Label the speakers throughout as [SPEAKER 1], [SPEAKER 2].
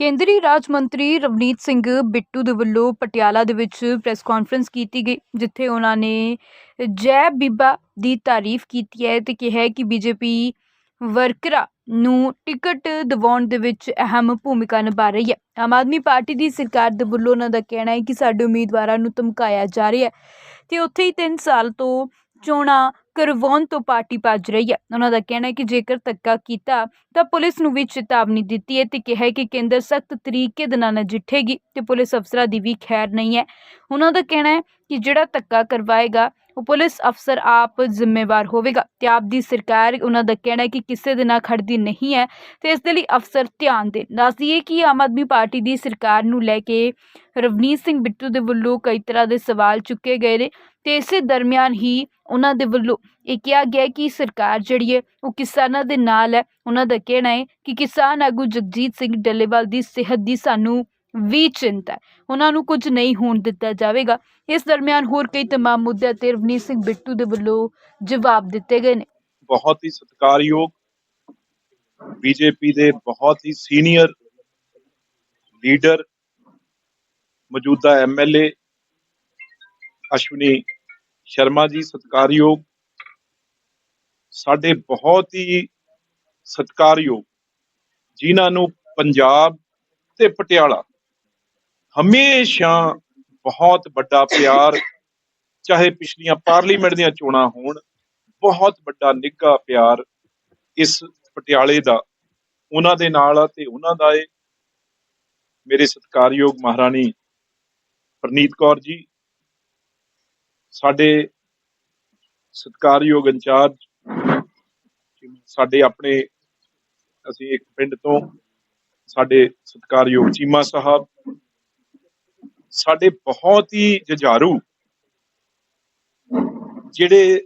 [SPEAKER 1] ਕੇਂਦਰੀ ਰਾਜ ਮੰਤਰੀ ਰਵਨੀਤ ਸਿੰਘ ਬਿੱਟੂ ਦੇ ਵੱਲੋਂ ਪਟਿਆਲਾ ਦੇ ਵਿੱਚ ਪ੍ਰੈਸ ਕਾਨਫਰੰਸ ਕੀਤੀ ਗਈ, ਜਿੱਥੇ ਉਹਨਾਂ ਨੇ ਜੈ ਬੀਬਾ ਦੀ ਤਾਰੀਫ ਕੀਤੀ ਹੈ ਤੇ ਕਿਹਾ ਹੈ ਕਿ ਬੀਜੇਪੀ ਵਰਕਰਾਂ ਨੂੰ ਟਿਕਟ ਦਿਵਾਉਣ ਦੇ ਵਿੱਚ ਅਹਿਮ ਭੂਮਿਕਾ ਨਿਭਾ ਰਹੀ ਹੈ। ਆਮ ਆਦਮੀ ਪਾਰਟੀ ਦੀ ਸਰਕਾਰ ਦੇ ਵੱਲੋਂ ਉਹਨਾਂ ਦਾ ਕਹਿਣਾ ਹੈ ਕਿ ਸਾਡੇ ਉਮੀਦਵਾਰਾਂ ਨੂੰ ਧਮਕਾਇਆ ਜਾ ਰਿਹਾ ਹੈ ਤੇ ਉੱਥੇ ਹੀ 3 ਸਾਲ ਤੋਂ ਚੋਣਾਂ ਕਰਵਾਉਣ ਤੋਂ ਪਾਰਟੀ ਭੱਜ ਰਹੀ ਹੈ। ਉਹਨਾਂ ਦਾ ਕਹਿਣਾ ਹੈ ਕਿ ਜੇਕਰ ਧੱਕਾ ਕੀਤਾ ਤਾਂ ਪੁਲਿਸ ਨੂੰ ਵੀ ਚੇਤਾਵਨੀ ਦਿੱਤੀ ਹੈ ਤੇ ਕਿਹਾ ਹੈ ਕਿ ਕੇਂਦਰ ਸਖਤ ਤਰੀਕੇ ਦੇ ਨਾਲ ਨਜਿੱਠੇਗੀ ਤੇ ਪੁਲਿਸ ਅਫਸਰਾਂ ਦੀ ਵੀ ਖੈਰ ਨਹੀਂ ਹੈ। ਉਹਨਾਂ ਦਾ ਕਹਿਣਾ ਹੈ ਕਿ ਜਿਹੜਾ ਧੱਕਾ ਕਰਵਾਏਗਾ ਉਹ ਪੁਲਿਸ ਅਫਸਰ ਆਪ ਜ਼ਿੰਮੇਵਾਰ ਹੋਵੇਗਾ। ਤੇ ਆਪ ਦੀ ਸਰਕਾਰ, ਉਹਨਾਂ ਦਾ ਕਹਿਣਾ ਹੈ ਕਿ ਕਿਸੇ ਦੇ ਨਾਲ ਖੜਦੀ ਨਹੀਂ ਹੈ, ਤੇ ਇਸ ਦੇ ਲਈ ਅਫਸਰ ਧਿਆਨ ਦੇਣ। ਦੱਸਦੀ ਦਈਏ ਕਿ ਆਮ ਆਦਮੀ ਪਾਰਟੀ ਦੀ ਸਰਕਾਰ ਨੂੰ ਲੈ ਕੇ ਰਵਨੀਤ ਸਿੰਘ ਬਿੱਟੂ ਦੇ ਵੱਲੋਂ ਕਈ ਤਰ੍ਹਾਂ ਦੇ ਸਵਾਲ ਚੁੱਕੇ ਗਏ ਨੇ, ਤੇ ਇਸੇ ਦਰਮਿਆਨ ਹੀ ਉਹਨਾਂ ਦੇ ਵੱਲੋਂ ਇਹ ਕਿਹਾ ਗਿਆ ਕਿ ਸਰਕਾਰ ਜਿਹੜੀ ਹੈ, ਉਹ ਕਿਸਾਨਾਂ ਦੇ ਨਾਲ ਹੈ। ਉਹਨਾਂ ਦਾ ਕਹਿਣਾ ਹੈ ਕਿ ਕਿਸਾਨ ਆਗੂ ਜਗਜੀਤ ਸਿੰਘ ਡੱਲੇਵਾਲ ਦੀ ਸਿਹਤ ਦੀ ਸਾਨੂੰ ਵੀ ਚਿੰਤਾ ਉਹਨਾਂ ਨੂੰ ਕੁਝ ਨਹੀਂ ਹੋਣ ਦਿੱਤਾ ਜਾਵੇਗਾ। ਇਸ ਦਰਮਿਆਨ ਹੋਰ ਕਈ ਤਮਾਮ ਮੁੱਦਿਆਂ ਤੇ ਰਵਨੀਤ ਸਿੰਘ ਬਿੱਟੂ ਦੇ ਵੱਲੋਂ ਜਵਾਬ ਦਿੱਤੇ ਗਏ ਨੇ।
[SPEAKER 2] ਬਹੁਤ ਹੀ ਸਤਿਕਾਰਯੋਗ ਬੀਜੇਪੀ ਦੇ ਬਹੁਤ ਹੀ ਸੀਨੀਅਰ ਲੀਡਰ, ਮੌਜੂਦਾ ਐਮਐਲਏ ਅਸ਼ਵਨੀ ਸ਼ਰਮਾ ਜੀ ਸਤਿਕਾਰਯੋਗ, ਸਾਡੇ ਬਹੁਤ ਹੀ ਸਤਿਕਾਰਯੋਗ ਜਿਨ੍ਹਾਂ ਨੂੰ ਪੰਜਾਬ ਤੇ ਪਟਿਆਲਾ ਹਮੇਸ਼ਾ ਬਹੁਤ ਵੱਡਾ ਪਿਆਰ, ਚਾਹੇ ਪਿਛਲੀਆਂ ਪਾਰਲੀਮੈਂਟ ਦੀਆਂ ਚੋਣਾਂ ਹੋਣ, ਬਹੁਤ ਵੱਡਾ ਨਿੱਘਾ ਪਿਆਰ ਇਸ ਪਟਿਆਲੇ ਦਾ, ਉਹਨਾਂ ਦੇ ਨਾਲ ਆ ਤੇ ਉਹਨਾਂ ਦਾ ਏ। ਮੇਰੇ ਸਤਿਕਾਰਯੋਗ ਮਹਾਰਾਣੀ ਪ੍ਰਨੀਤ ਕੌਰ ਜੀ, ਸਾਡੇ ਸਤਿਕਾਰਯੋਗ ਇੰਚਾਰਜ, ਸਾਡੇ ਆਪਣੇ, ਅਸੀਂ ਇੱਕ ਪਿੰਡ ਤੋਂ ਸਾਡੇ ਸਤਿਕਾਰਯੋਗ ਚੀਮਾ ਸਾਹਿਬ ਸਾਡੇ ਬਹੁਤ ਹੀ ਜੁਝਾਰੂ ਜਿਹੜੇ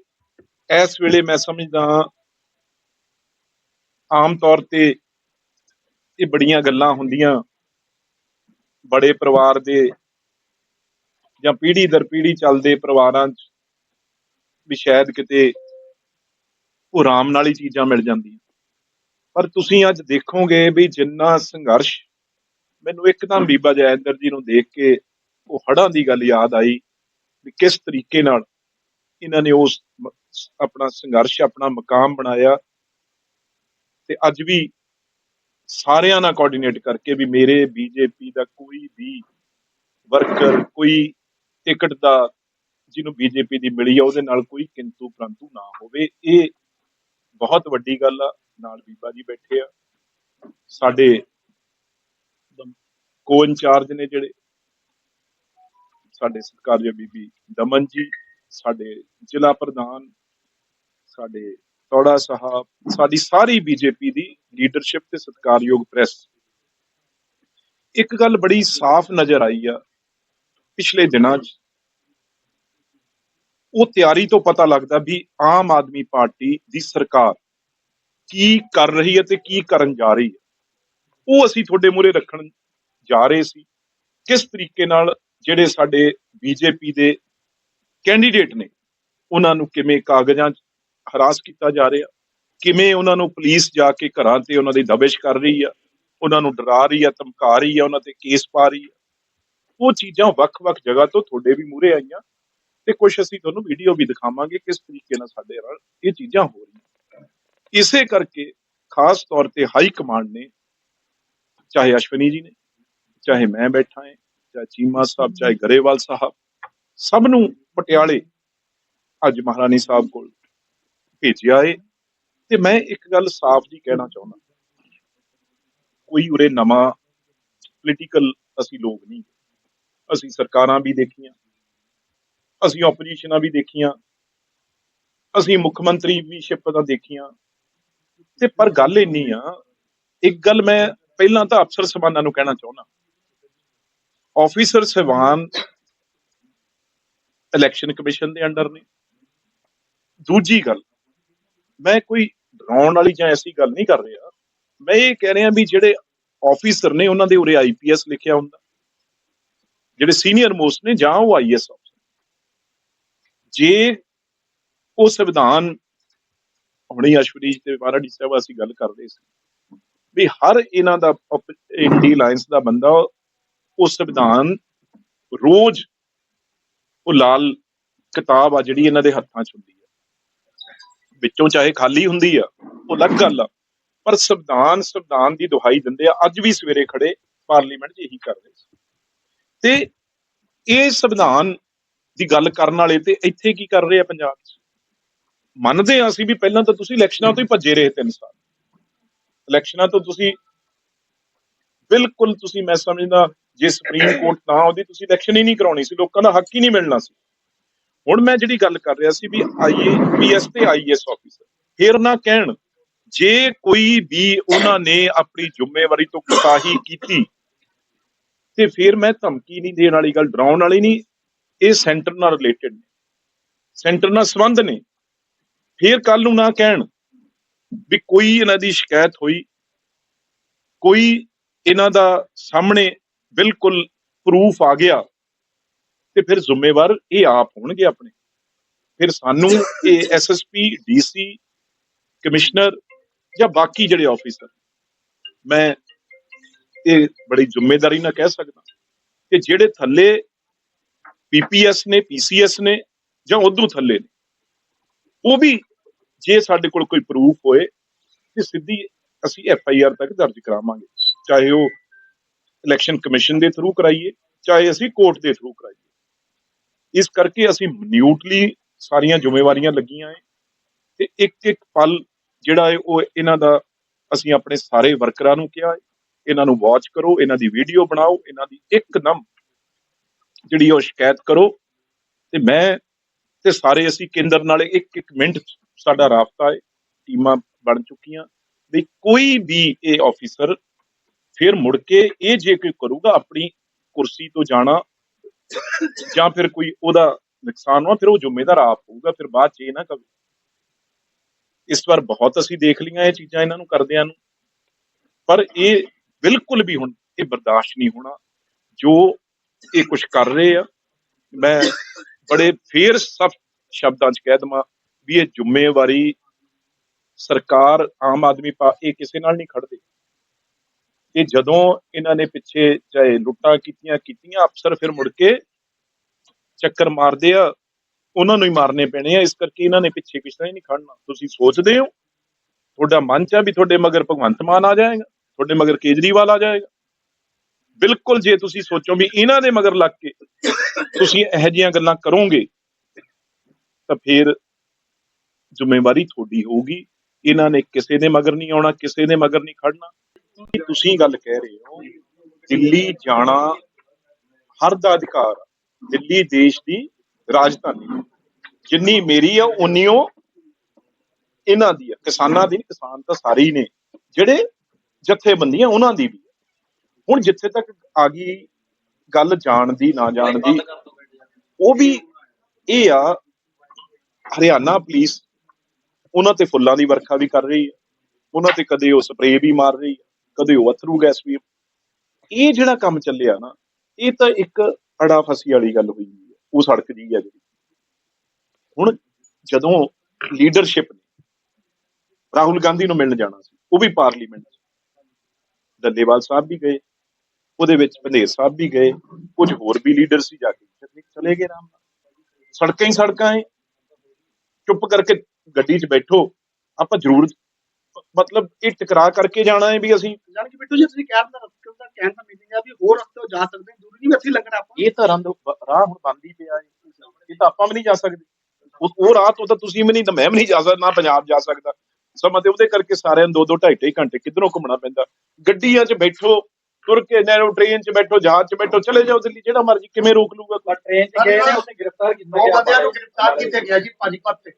[SPEAKER 2] ਇਸ ਵੇਲੇ ਮੈਂ ਸਮਝਦਾ ਆਮ ਤੌਰ ਤੇ ਇਹ ਬੜੀਆਂ ਗੱਲਾਂ ਹੁੰਦੀਆਂ ਬੜੇ ਪਰਿਵਾਰ ਦੇ ਜਾਂ ਪੀੜ੍ਹੀ ਦਰ ਪੀੜ੍ਹੀ ਚੱਲਦੇ ਪਰਿਵਾਰਾਂ 'ਚ ਵੀ ਸ਼ਾਇਦ ਕਿਤੇ ਉਹ ਆਰਾਮ ਨਾਲ ਹੀ ਚੀਜ਼ਾਂ ਮਿਲ ਜਾਂਦੀਆਂ। ਪਰ ਤੁਸੀਂ ਅੱਜ ਦੇਖੋਗੇ ਵੀ ਜਿੰਨਾ ਸੰਘਰਸ਼ ਮੈਨੂੰ ਇੱਕਦਮ ਬੀਬਾ ਜੈਂਦਰ ਜੀ ਨੂੰ ਦੇਖ ਕੇ ਉਹ ਹੜਾਂ ਦੀ ਗੱਲ ਯਾਦ ਆਈ ਵੀ ਕਿਸ ਤਰੀਕੇ ਨਾਲ ਇਹਨਾਂ ਨੇ ਉਸ ਆਪਣਾ ਸੰਘਰਸ਼, ਆਪਣਾ ਮਕਾਮ ਬਣਾਇਆ ਤੇ ਅੱਜ ਵੀ ਸਾਰਿਆਂ ਨਾਲ ਕੋਆਰਡੀਨੇਟ ਕਰਕੇ ਵੀ ਮੇਰੇ ਬੀਜੇਪੀ ਦਾ ਕੋਈ ਵੀ ਵਰਕਰ ਕੋਈ ਟਿਕਟ ਦਾ ਜਿਹਨੂੰ ਬੀਜੇਪੀ ਦੀ ਮਿਲੀ ਆ, ਉਹਦੇ ਨਾਲ ਕੋਈ ਕਿੰਤੂ ਪ੍ਰੰਤੂ ਨਾ ਹੋਵੇ, ਇਹ ਬਹੁਤ ਵੱਡੀ ਗੱਲ ਆ। ਨਾਲ ਬੀਬਾ ਜੀ ਬੈਠੇ ਆ। ਸਾਡੇ ਕੋ ਇੰਚਾਰਜ ਨੇ ਜਿਹੜੇ ਸਾਡੇ ਸਤਿਕਾਰਯੋਗ ਬੀਬੀ ਦਮਨ ਜੀ, ਸਾਡੇ ਜ਼ਿਲ੍ਹਾ ਪ੍ਰਧਾਨ, ਸਾਡੇ ਤੌੜਾ ਸਾਹਿਬ, ਸਾਡੀ ਸਾਰੀ ਬੀਜੇਪੀ ਦੀ ਲੀਡਰਸ਼ਿਪ ਤੇ ਸਤਿਕਾਰਯੋਗ ਪ੍ਰੈਸ ਇੱਕ ਗੱਲ ਬੜੀ ਸਾਫ਼ ਨਜ਼ਰ ਆਈ ਆ ਪਿਛਲੇ ਦਿਨਾਂ 'ਚ। ਉਹ ਤਿਆਰੀ ਤੋਂ ਪਤਾ ਲੱਗਦਾ ਵੀ ਆਮ ਆਦਮੀ ਪਾਰਟੀ ਦੀ ਸਰਕਾਰ ਕੀ ਕਰ ਰਹੀ ਹੈ ਤੇ ਕੀ ਕਰਨ ਜਾ ਰਹੀ ਹੈ। ਉਹ ਅਸੀਂ ਤੁਹਾਡੇ ਮੂਹਰੇ ਰੱਖਣ ਜਾ ਰਹੇ ਸੀ। ਕਿਸ ਤਰੀਕੇ ਨਾਲ ਜਿਹੜੇ ਸਾਡੇ ਬੀਜੇਪੀ ਦੇ ਕੈਂਡੀਡੇਟ ਨੇ, ਉਹਨਾਂ ਨੂੰ ਕਿਵੇਂ ਕਾਗਜ਼ਾਂ 'ਚ ਹਰਾਸ ਕੀਤਾ ਜਾ ਰਿਹਾ? ਕਿਵੇਂ ਉਹਨਾਂ ਨੂੰ ਪੁਲਿਸ ਜਾ ਕੇ ਘਰਾਂ ਤੇ ਉਹਨਾਂ ਦੀ ਦਬਿਸ਼ ਕਰ ਰਹੀ ਆ? ਉਹਨਾਂ ਨੂੰ ਡਰਾ ਰਹੀ ਆ, ਧਮਕਾ ਰਹੀ ਆ, ਉਹਨਾਂ ਤੇ ਕੇਸ ਪਾ ਰਹੀ ਆ? ਉਹ ਚੀਜ਼ਾਂ ਵੱਖ-ਵੱਖ ਜਗ੍ਹਾ ਤੋਂ ਤੁਹਾਡੇ ਵੀ ਮੂਹਰੇ ਆਈਆਂ ਤੇ ਕੁਝ ਅਸੀਂ ਤੁਹਾਨੂੰ ਵੀਡੀਓ ਵੀ ਦਿਖਾਵਾਂਗੇ ਕਿਸ ਤਰੀਕੇ ਨਾਲ ਸਾਡੇ ਨਾਲ ਇਹ ਚੀਜ਼ਾਂ ਹੋ ਰਹੀਆਂ। ਇਸੇ ਕਰਕੇ ਖਾਸ ਤੌਰ ਤੇ ਹਾਈ ਕਮਾਂਡ ਨੇ, ਚਾਹੇ ਅਸ਼ਵਨੀ ਜੀ ਨੇ, ਚਾਹੇ ਮੈਂ ਬੈਠਾ ਹਾਂ ਚਾਹੇ ਚੀਮਾ ਸਾਹਿਬ ਚਾਹੇ ਗਰੇਵਾਲ ਸਾਹਿਬ ਸਭ ਨੂੰ ਪਟਿਆਲੇ ਅੱਜ ਮਹਾਰਾਣੀ ਸਾਹਿਬ ਕੋਲ ਭੇਜਿਆ ਏ। ਤੇ ਮੈਂ ਇੱਕ ਗੱਲ ਸਾਫ਼ ਜੀ ਕਹਿਣਾ ਚਾਹੁੰਦਾ। ਕੋਈ ਉਰੇ ਨਵਾਂ ਪੋਲੀਟੀਕਲ ਅਸੀਂ ਲੋਕ ਨਹੀਂ। ਅਸੀਂ ਸਰਕਾਰਾਂ ਵੀ ਦੇਖੀਆਂ। ਅਸੀਂ ਆਪੋਜੀਸ਼ਨਾਂ ਵੀ ਦੇਖੀਆਂ। ਅਸੀਂ ਮੁੱਖ ਮੰਤਰੀ ਵੀ ਸ਼ਿਪਾਂ ਦੇਖੀਆਂ। ਤੇ ਪਰ ਗੱਲ ਇੰਨੀ ਆ ਇੱਕ ਗੱਲ ਮੈਂ ਪਹਿਲਾਂ ਤਾਂ ਅਫਸਰ ਸਮਾਨਾਂ ਨੂੰ ਕਹਿਣਾ ਚਾਹੁੰਦਾ। ਆਫੀਸਰ ਸਹਿਬਾਨ ਇਲੈਕਸ਼ਨ ਕਮਿਸ਼ਨ ਦੇ ਅੰਡਰ ਨੇ। ਦੂਜੀ ਗੱਲ, ਮੈਂ ਕੋਈ ਡਰਾਉਣ ਵਾਲੀ ਜਾਂ ਐਸੀ ਗੱਲ ਨਹੀਂ ਕਰ ਰਿਹਾ। ਮੈਂ ਇਹ ਕਹਿ ਰਿਹਾ ਵੀ ਜਿਹੜੇ ਆਫੀਸਰ ਨੇ ਉਹਨਾਂ ਦੇ ਉਰੇ ਆਈਪੀਐਸ ਲਿਖਿਆ ਹੁੰਦਾ। ਜਿਹੜੇ ਸੀਨੀਅਰ ਮੋਸਟ ਨੇ ਜਾਂ ਉਹ ਆਈਐਸ ਅਫਸਰ ਜੇ ਉਹ ਸੰਵਿਧਾਨ ਹੁਣੇ ਅਸ਼ਵਨੀ ਤੇ ਮਹਾਰਾਣੀ ਸਾਹਿਬ ਅਸੀਂ ਗੱਲ ਕਰਦੇ ਸੀ, ਵੀ ਹਰ ਇਹਨਾਂ ਦਾ ਇੰਡੀ ਅਲਾਈਅੰਸ ਦਾ ਬੰਦਾ ਉਹ ਸੰਵਿਧਾਨ ਰੋਜ਼ ਉਹ ਲਾਲ ਕਿਤਾਬ ਆ ਜਿਹੜੀ ਇਹਨਾਂ ਦੇ ਹੱਥਾਂ 'ਚ ਹੁੰਦੀ ਆ। ਵਿੱਚੋਂ ਚਾਹੇ ਖਾਲੀ ਹੁੰਦੀ ਆ, ਉਹ ਅਲੱਗ ਗੱਲ ਆ। ਪਰ ਸੰਵਿਧਾਨ ਸੰਵਿਧਾਨ ਦੀ ਦੁਹਾਈ ਦਿੰਦੇ ਆ, ਅੱਜ ਵੀ ਸਵੇਰੇ ਖੜੇ ਪਾਰਲੀਮੈਂਟ 'ਚ ਇਹੀ ਕਰ ਰਹੇ ਸੀ। ਤੇ ਇਹ ਸੰਵਿਧਾਨ ਦੀ ਗੱਲ ਕਰਨ ਵਾਲੇ ਤੇ ਇੱਥੇ ਕੀ ਕਰ ਰਹੇ ਆ ਪੰਜਾਬ 'ਚ? ਮੰਨਦੇ ਆ ਅਸੀਂ ਵੀ ਪਹਿਲਾਂ ਤਾਂ ਤੁਸੀਂ ਇਲੈਕਸ਼ਨਾਂ ਤੋਂ ਹੀ ਭੱਜੇ ਰਹੇ ਤਿੰਨ ਸਾਲ। ਇਲੈਕਸ਼ਨਾਂ ਤੋਂ ਤੁਸੀਂ ਬਿਲਕੁਲ ਤੁਸੀਂ ਮੈਂ ਸਮਝਦਾ ਜੇ ਸੁਪਰੀਮ ਕੋਰਟ ਨਾ ਉਹਦੀ ਤੁਸੀਂ ਇਲੈਕਸ਼ਨ ਹੀ ਨਹੀਂ ਕਰਾਉਣੀ ਸੀ, ਲੋਕਾਂ ਦਾ ਹੱਕ ਹੀ ਨਹੀਂ ਮਿਲਣਾ ਸੀ। ਹੁਣ ਮੈਂ ਜਿਹੜੀ ਗੱਲ ਕਰ ਰਿਹਾ ਸੀ ਵੀ ਆਈਏ, ਪੀਐਸ ਤੇ ਆਈਐਸ ਆਫੀਸਰ ਫੇਰ ਨਾ ਕਹਿਣ, ਜੇ ਕੋਈ ਵੀ ਉਹਨਾਂ ਨੇ ਆਪਣੀ ਜ਼ਿੰਮੇਵਾਰੀ ਤੋਂ ਕੁਤਾਹੀ ਕੀਤੀ, ਤੇ ਫਿਰ ਮੈਂ ਧਮਕੀ ਨਹੀਂ ਦੇਣ ਵਾਲੀ ਗੱਲ, ਡਰਾਉਣ ਵਾਲੀ ਨਹੀਂ, ਇਹ ਸੈਂਟਰ ਨਾਲ ਰਿਲੇਟਡ ਨੇ। ਸੈਂਟਰ ਨਾਲ ਸੰਬੰਧ ਨੇ। ਫਿਰ ਕੱਲ ਨੂੰ ਨਾ ਕਹਿਣ ਵੀ ਕੋਈ ਇਹਨਾਂ ਦੀ ਸ਼ਿਕਾਇਤ ਹੋਈ, ਕੋਈ ਇਹਨਾਂ ਦਾ ਸਾਹਮਣੇ ਬਿਲਕੁਲ ਪ੍ਰੂਫ ਆ ਗਿਆ ਤੇ ਫਿਰ ਜ਼ਿੰਮੇਵਾਰ ਇਹ ਆਪ ਹੋਣਗੇ ਆਪਣੇ। ਫਿਰ ਸਾਨੂੰ ਇਹ ਐਸਐਸਪੀ ਡੀਸੀ ਕਮਿਸ਼ਨਰ ਜਾਂ ਬਾਕੀ ਜਿਹੜੇ ਆਫੀਸਰ ਮੈਂ ਇਹ ਬੜੀ ਜ਼ਿੰਮੇਵਾਰੀ ਨਾਲ ਕਹਿ ਸਕਦਾ ਕਿ ਜਿਹੜੇ ਥੱਲੇ ਪੀਪੀਐਸ ਨੇ ਪੀਸੀਐਸ ਨੇ ਜਾਂ ਉਦੋਂ ਥੱਲੇ ਨੇ ਉਹ ਵੀ ਜੇ ਸਾਡੇ ਕੋਲ ਕੋਈ ਪ੍ਰੂਫ ਹੋਏ ਤੇ ਸਿੱਧੀ ਅਸੀਂ ਐਫ ਆਈ ਆਰ ਤੱਕ ਦਰਜ ਕਰਾਵਾਂਗੇ ਚਾਹੇ ਉਹ ਇਲੈਕਸ਼ਨ ਕਮਿਸ਼ਨ ਦੇ ਥਰੂ ਕਰਾਈਏ, ਚਾਹੇ ਅਸੀਂ ਕੋਰਟ ਦੇ ਥਰੂ ਕਰਾਈਏ। ਇਸ ਕਰਕੇ ਅਸੀਂ ਮਿਊਟਲੀ ਸਾਰੀਆਂ ਜ਼ਿੰਮੇਵਾਰੀਆਂ ਲੱਗੀਆਂ ਐ ਤੇ ਇੱਕ ਇੱਕ ਪਲ ਜਿਹੜਾ ਹੈ ਉਹ ਇਹਨਾਂ ਦਾ ਅਸੀਂ ਆਪਣੇ ਸਾਰੇ ਵਰਕਰਾਂ ਨੂੰ ਕਿਹਾ ਇਹਨਾਂ ਨੂੰ ਵਾਚ ਕਰੋ, ਇਹਨਾਂ ਦੀ ਵੀਡੀਓ ਬਣਾਓ, ਇਹਨਾਂ ਦੀ ਇੱਕਦਮ ਜਿਹੜੀ ਉਹ ਸ਼ਿਕਾਇਤ ਕਰੋ ਤੇ ਮੈਂ ਤੇ ਸਾਰੇ ਅਸੀਂ ਕੇਂਦਰ ਨਾਲ ਇੱਕ ਇੱਕ ਮਿੰਟ ਸਾਡਾ ਰਾਬਤਾ ਹੈ ਟੀਮਾਂ ਬਣ ਚੁੱਕੀਆਂ ਵੀ ਕੋਈ ਵੀ ਇਹ ਆਫੀਸਰ ਫਿਰ ਮੁੜ ਕੇ ਇਹ ਜੇ ਕੋਈ ਕਰੂਗਾ ਆਪਣੀ ਕੁਰਸੀ ਤੋਂ ਜਾਣਾ ਜਾਂ ਫਿਰ ਕੋਈ ਉਹਦਾ ਨੁਕਸਾਨ ਹੋਣਾ, ਫਿਰ ਉਹ ਜ਼ਿੰਮੇਦਾਰ ਆਪ ਹੋਊਗਾ, ਫਿਰ ਬਾਅਦ ਚ ਇਹ ਨਾ ਕਵੇ। ਇਸ ਵਾਰ ਬਹੁਤ ਅਸੀਂ ਦੇਖ ਲਈਆਂ ਇਹ ਚੀਜ਼ਾਂ ਇਹਨਾਂ ਨੂੰ ਕਰਦਿਆਂ ਨੂੰ। ਪਰ ਇਹ ਬਿਲਕੁਲ ਵੀ ਹੁਣ ਇਹ ਬਰਦਾਸ਼ਤ ਨਹੀਂ ਹੋਣਾ। ਜੋ ਇਹ ਕੁਝ ਕਰ ਰਹੇ ਆ, ਮੈਂ ਬੜੇ ਫੇਰ ਸਭ ਸ਼ਬਦਾਂ 'ਚ ਕਹਿ ਦਵਾਂ ਵੀ ਇਹ ਜ਼ਿੰਮੇਵਾਰੀ ਸਰਕਾਰ ਆਮ ਆਦਮੀ ਪਾ, ਇਹ ਕਿਸੇ ਨਾਲ ਨਹੀਂ ਖੜਦੇ ਇਹ ਜਦੋਂ ਇਹਨਾਂ ਨੇ ਪਿੱਛੇ ਚਾਹੇ ਲੁੱਟਾਂ ਕੀਤੀਆਂ ਕੀਤੀਆਂ ਅਫਸਰ ਫਿਰ ਮੁੜ ਕੇ ਚੱਕਰ ਮਾਰਦੇ ਆ, ਉਹਨਾਂ ਨੂੰ ਹੀ ਮਾਰਨੇ ਪੈਣੇ ਆ। ਇਸ ਕਰਕੇ ਇਹਨਾਂ ਨੇ ਪਿੱਛੇ ਕਿਸੇ ਹੀ ਨਹੀਂ ਖੜਨਾ। ਤੁਸੀਂ ਸੋਚਦੇ ਹੋ, ਤੁਹਾਡਾ ਮਨ ਚ ਆ ਵੀ ਤੁਹਾਡੇ ਮਗਰ ਭਗਵੰਤ ਮਾਨ ਆ ਜਾਏਗਾ, ਤੁਹਾਡੇ ਮਗਰ ਕੇਜਰੀਵਾਲ ਆ ਜਾਏਗਾ। ਬਿਲਕੁਲ ਜੇ ਤੁਸੀਂ ਸੋਚੋ ਵੀ ਇਹਨਾਂ ਦੇ ਮਗਰ ਲੱਗ ਕੇ ਤੁਸੀਂ ਇਹੋ ਜਿਹੀਆਂ ਗੱਲਾਂ ਕਰੋਗੇ, ਤਾਂ ਫਿਰ ਜ਼ਿੰਮੇਵਾਰੀ ਤੁਹਾਡੀ ਹੋਊਗੀ। ਇਹਨਾਂ ਨੇ ਕਿਸੇ ਦੇ ਮਗਰ ਨਹੀਂ ਆਉਣਾ, ਕਿਸੇ ਦੇ ਮਗਰ ਨਹੀਂ ਖੜਨਾ। ਇਹ ਤੁਸੀਂ ਗੱਲ ਕਹਿ ਰਹੇ ਹੋ? ਦਿੱਲੀ ਜਾਣਾ ਹਰ ਦਾ ਅਧਿਕਾਰ ਦਿੱਲੀ ਦੇਸ਼ ਦੀ ਰਾਜਧਾਨੀ ਜਿੰਨੀ ਮੇਰੀ ਆ ਉਨੀ ਉਹ ਇਹਨਾਂ ਦੀ ਆ। ਕਿਸਾਨਾਂ ਦੀ ਕਿਸਾਨ ਤਾਂ ਸਾਰੇ ਹੀ ਨੇ। ਜਿਹੜੇ ਜਥੇਬੰਦੀਆਂ ਉਹਨਾਂ ਦੀ ਵੀ ਹੁਣ ਜਿੱਥੇ ਤੱਕ ਆ ਗਈ ਗੱਲ ਜਾਣ ਦੀ, ਨਾ ਜਾਣ ਦੀ, ਉਹ ਵੀ ਇਹ ਆ, ਹਰਿਆਣਾ ਪੁਲਿਸ ਉਹਨਾਂ ਤੇ ਫੁੱਲਾਂ ਦੀ ਵਰਖਾ ਵੀ ਕਰ ਰਹੀ ਹੈ ਉਹਨਾਂ ਤੇ ਕਦੇ ਉਹ ਸਪਰੇਅ ਵੀ ਮਾਰ ਰਹੀ ਹੈ ਕਦੇ ਉਹ ਅਥਰੂ ਗੈਸ ਵੀ ਇਹ ਜਿਹੜਾ ਕੰਮ ਚੱਲਿਆ ਨਾ, ਇਹ ਤਾਂ ਇੱਕ ਅੜਾ ਫਸੀ ਵਾਲੀ ਗੱਲ ਹੋਈ ਹੈ। ਉਹ ਸੜਕ ਜੀ ਹੈ ਜਿਹੜੀ। ਹੁਣ ਜਦੋਂ ਲੀਡਰਸ਼ਿਪ ਨੇ ਰਾਹੁਲ ਗਾਂਧੀ ਨੂੰ ਮਿਲਣ ਜਾਣਾ ਸੀ, ਉਹ ਵੀ ਪਾਰਲੀਮੈਂਟ 'ਚ। ਦੱਲੇਵਾਲ ਸਾਹਿਬ ਵੀ ਗਏ, ਉਹਦੇ ਵਿੱਚ ਪੰਧੇਰ ਸਾਹਿਬ ਵੀ ਗਏ, ਕੁਝ ਹੋਰ ਵੀ ਲੀਡਰ ਸੀ ਜਾ ਕੇ ਚਲੇ- ਚਲੇ ਗਏ ਆਰਾਮ ਨਾਲ। ਸੜਕਾਂ ਹੀ ਸੜਕਾਂ ਹੈ। ਚੁੱਪ ਕਰਕੇ ਗੱਡੀ 'ਚ ਬੈਠੋ, ਆਪਾਂ ਜ਼ਰੂਰ ਮਤਲਬ ਇਹ ਟਕਰਾ ਕਰਕੇ ਜਾਣਾ ਹੈ ਵੀ ਅਸੀਂ
[SPEAKER 3] ਜਾਨ ਕਿ ਬਿੱਟੂ ਜੀ ਤੁਸੀਂ ਕਹਿਣ ਦਾ ਰਸਤੇ ਦਾ ਕਹਿਣ ਦਾ ਮੀਨਿੰਗ ਹੈ ਵੀ ਹੋਰ ਰਸਤੇ ਤੋਂ ਜਾ ਸਕਦੇ ਜ਼ਰੂਰੀ ਨਹੀਂ ਵੀ ਇੱਥੇ ਲੱਗਣਾ ਆਪਾਂ।
[SPEAKER 2] ਇਹ ਤਾਂ ਰੰਦ ਰਾਹ ਹੁਣ ਬੰਦ ਹੀ ਪਿਆ ਹੈ। ਇਹ ਤਾਂ ਆਪਾਂ ਵੀ ਨਹੀਂ ਜਾ ਸਕਦੇ। ਉਹ ਰਾਹ ਤੋਂ ਤਾਂ ਤੁਸੀਂ ਵੀ ਨਹੀਂ ਤਾਂ ਮੈਂ ਵੀ ਨਹੀਂ ਜਾ ਸਕਦਾ ਨਾ ਪੰਜਾਬ ਜਾ ਸਕਦਾ। ਸਮਾਂ ਤੇ ਉਹਦੇ ਕਰਕੇ ਸਾਰਿਆਂ ਨੂੰ ਦੋ ਦੋ ਢਾਈ ਢਾਈ ਘੰਟੇ ਕਿੱਧਰੋਂ ਘੁੰਮਣਾ ਪੈਂਦਾ। ਗੱਡੀਆਂ 'ਚ ਬੈਠੋ ਤੁਰ ਕੇ ਨੈਰੋ ਟ੍ਰੇਨ 'ਚ ਬੈਠੋ ਜਹਾਜ਼ 'ਚ ਬੈਠੋ ਚਲੇ ਜਾਓ ਦਿੱਲੀ ਜਿਹੜਾ ਮਰਜ਼ੀ ਕਿਵੇਂ ਰੋਕ ਲੂਗਾ?
[SPEAKER 3] ਟ੍ਰੇਨ 'ਚ ਗਏ ਨੇ ਉੱਥੇ ਗ੍ਰਿਫਤਾਰ ਕੀਤਾ ਨੌ ਬੰਦਿਆਂ ਨੂੰ ਗ੍ਰਿਫਤਾਰ ਕੀਤਾ ਗਿਆ ਜੀ ਪਾਣੀਪਤ ਤੇ।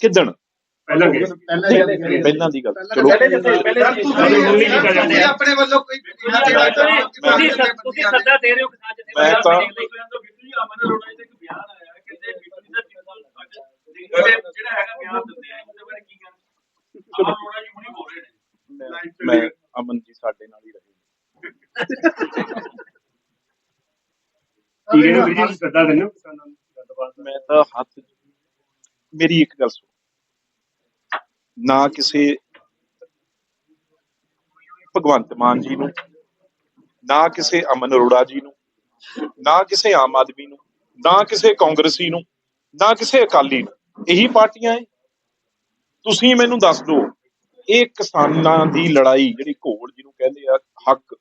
[SPEAKER 2] ਕਿੱਦਣ?
[SPEAKER 3] ਪਹਿਲਾਂ
[SPEAKER 2] ਨਹੀਂ, ਪਹਿਲਾਂ ਦੀ ਗੱਲ ਚਲੋ
[SPEAKER 3] ਪਹਿਲੇ ਜਿੱਥੇ ਪਹਿਲੇ ਤੁਸੀਂ ਆਪਣੇ ਵੱਲੋਂ ਕੋਈ
[SPEAKER 4] ਤੁਸੀਂ ਤੁਸੀਂ ਸੱਦਾ ਦੇ ਰਹੇ ਹੋ ਕਿਸਾਨ ਜਥੇ
[SPEAKER 2] ਮੈਂ ਤਾਂ-
[SPEAKER 4] ਅਮਨ ਅਰੋੜਾ ਜੀ ਦਾ ਇੱਕ ਬਿਆਨ ਆਇਆ ਹੈ ਕਹਿੰਦੇ ਬਿਜਲੀ ਦਾ ਬਿੱਲ ਜਿਹੜਾ ਹੈਗਾ ਬਿਆਨ ਦਿੱਤੇ ਆ ਉਹਦੇ ਬਾਰੇ ਕੀ ਕਹਿਣਾ ਅਮਨ ਅਰੋੜਾ ਜੀ ਹੁਣੀ ਬੋਲ ਰਹੇ ਨੇ
[SPEAKER 2] ਮੈਂ- ਮੈਂ ਅਮਨ ਜੀ ਸਾਡੇ ਨਾਲ ਹੀ ਰਹੇ
[SPEAKER 5] ਠੀਕ ਹੈ ਵੀਰ ਜੀ ਸੱਦਾ ਦਿੰਦੇ ਹੋ ਕਿਸਾਨਾਂ ਨੂੰ ਗੱਲਬਾਤ ਦਾ।
[SPEAKER 2] ਮੈਂ ਤਾਂ ਹੱਥ ਮੇਰੀ ਇੱਕ ਗੱਲ ਸੁਣ ਨਾ ਕਿਸੇ ਭਗਵੰਤ ਮਾਨ ਜੀ ਨੂੰ, ਨਾ ਕਿਸੇ ਅਮਨ ਅਰੋੜਾ ਜੀ ਨੂੰ, ਨਾ ਕਿਸੇ ਆਮ ਆਦਮੀ ਨੂੰ, ਨਾ ਕਿਸੇ ਕਾਂਗਰਸੀ ਨੂੰ, ਨਾ ਕਿਸੇ ਅਕਾਲੀ ਨੂੰ, ਇਹੀ ਪਾਰਟੀਆਂ ਹੈ ਤੁਸੀਂ ਮੈਨੂੰ ਦੱਸ ਦਿਓ, ਇਹ ਕਿਸਾਨਾਂ ਦੀ ਲੜਾਈ ਜਿਹੜੀ ਘੋੜ ਜਿਹਨੂੰ ਕਹਿੰਦੇ ਆ, ਹੱਕ,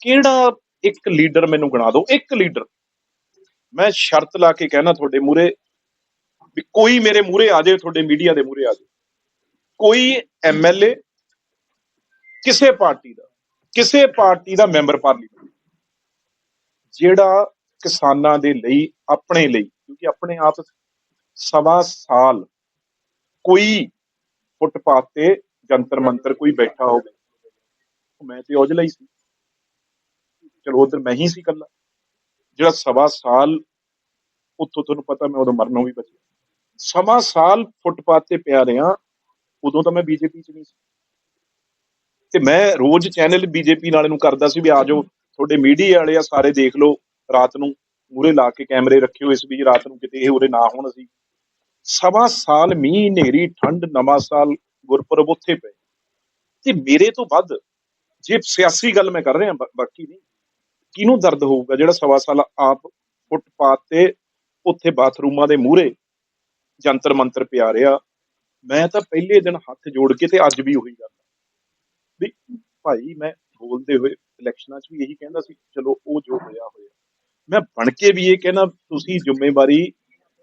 [SPEAKER 2] ਕਿਹੜਾ ਇੱਕ ਲੀਡਰ ਮੈਨੂੰ ਗਣਾ ਦਿਓ? ਇੱਕ ਲੀਡਰ। ਮੈਂ ਸ਼ਰਤ ਲਾ ਕੇ ਕਹਿਣਾ ਤੁਹਾਡੇ ਮੂਰੇ ਵੀ ਕੋਈ ਮੇਰੇ ਮੂਹਰੇ ਆ ਜਾਏ, ਤੁਹਾਡੇ ਮੀਡੀਆ ਦੇ ਮੂਹਰੇ ਆ ਜਾਏ। ਕੋਈ ਐਮਐਲਏ ਕਿਸੇ ਪਾਰਟੀ ਦਾ, ਕਿਸੇ ਪਾਰਟੀ ਦਾ ਮੈਂਬਰ ਪਾਰਲੀਮੈਂਟ ਜਿਹੜਾ ਕਿਸਾਨਾਂ ਦੇ ਲਈ, ਆਪਣੇ ਲਈ, ਕਿਉਂਕਿ ਆਪਣੇ ਆਪ ਸਵਾ ਸਾਲ ਕੋਈ ਫੁੱਟਪਾਥ ਤੇ ਜੰਤਰ ਮੰਤਰ ਕੋਈ ਬੈਠਾ ਹੋਵੇ ਮੈਂ ਤੇ ਔਜਲਾ ਹੀ ਸੀ। ਚਲੋ ਉਧਰ ਮੈਂ ਹੀ ਸੀ ਇਕੱਲਾ। ਜਿਹੜਾ ਸਵਾ ਸਾਲ ਉੱਥੋਂ ਤੁਹਾਨੂੰ ਪਤਾ, ਮੈਂ ਉਦੋਂ ਮਰਨੋਂ ਵੀ ਬਚਿਆ। ਸਵਾ ਸਾਲ ਫੁੱਟਪਾਥ ਤੇ ਪਿਆ ਰਿਹਾ, ਉਦੋਂ ਤਾਂ ਮੈਂ ਬੀਜੇਪੀ ਚ ਨਹੀਂ ਸੀ। ਤੇ ਮੈਂ ਰੋਜ਼ ਚੈਨਲ ਬੀਜੇਪੀ ਵਾਲੇ ਨੂੰ ਕਰਦਾ ਸੀ ਵੀ ਆ ਜਾਓ, ਤੁਹਾਡੇ ਮੀਡੀਆ ਵਾਲੇ ਆ, ਸਾਰੇ ਦੇਖ ਲਓ, ਰਾਤ ਨੂੰ ਮੂਰੇ ਲਾ ਕੇ ਕੈਮਰੇ ਰੱਖਿਓ ਇਸ ਵੀ, ਰਾਤ ਨੂੰ ਕਿਤੇ ਇਹ ਉਰੇ ਨਾ ਹੋਣ ਅਸੀਂ। ਸਵਾ ਸਾਲ, ਮੀਂਹ, ਹਨੇਰੀ, ਠੰਡ, ਨਵਾਂ ਸਾਲ, ਗੁਰਪੁਰਬ ਉੱਥੇ ਪਏ। ਤੇ ਮੇਰੇ ਤੋਂ ਵੱਧ ਜੇ ਸਿਆਸੀ ਗੱਲ ਮੈਂ ਕਰ ਰਿਹਾ ਬਾਕੀ ਨਹੀਂ, ਕਿਹਨੂੰ ਦਰਦ ਹੋਊਗਾ ਜਿਹੜਾ ਸਵਾ ਸਾਲ ਆਪ ਫੁੱਟਪਾਥ ਤੇ ਉੱਥੇ ਬਾਥਰੂਮਾਂ ਦੇ ਮੂਹਰੇ ਜੰਤਰ ਮੰਤਰ ਪਿਆ ਰਿਹਾ। ਮੈਂ ਤਾਂ ਪਹਿਲੇ ਦਿਨ ਹੱਥ ਜੋੜ ਕੇ ਤੇ ਅੱਜ ਵੀ ਉਹੀ ਗੱਲ ਵੀ ਭਾਈ ਮੈਂ ਬੋਲਦੇ ਹੋਏ ਇਲੈਕਸ਼ਨਾਂ 'ਚ ਵੀ ਇਹੀ ਕਹਿੰਦਾ ਸੀ, ਚਲੋ ਉਹ ਜੋ ਹੋਇਆ ਹੋਇਆ। ਮੈਂ ਬਣ ਕੇ ਵੀ ਇਹ ਕਹਿਣਾ, ਤੁਸੀਂ ਜ਼ਿੰਮੇਵਾਰੀ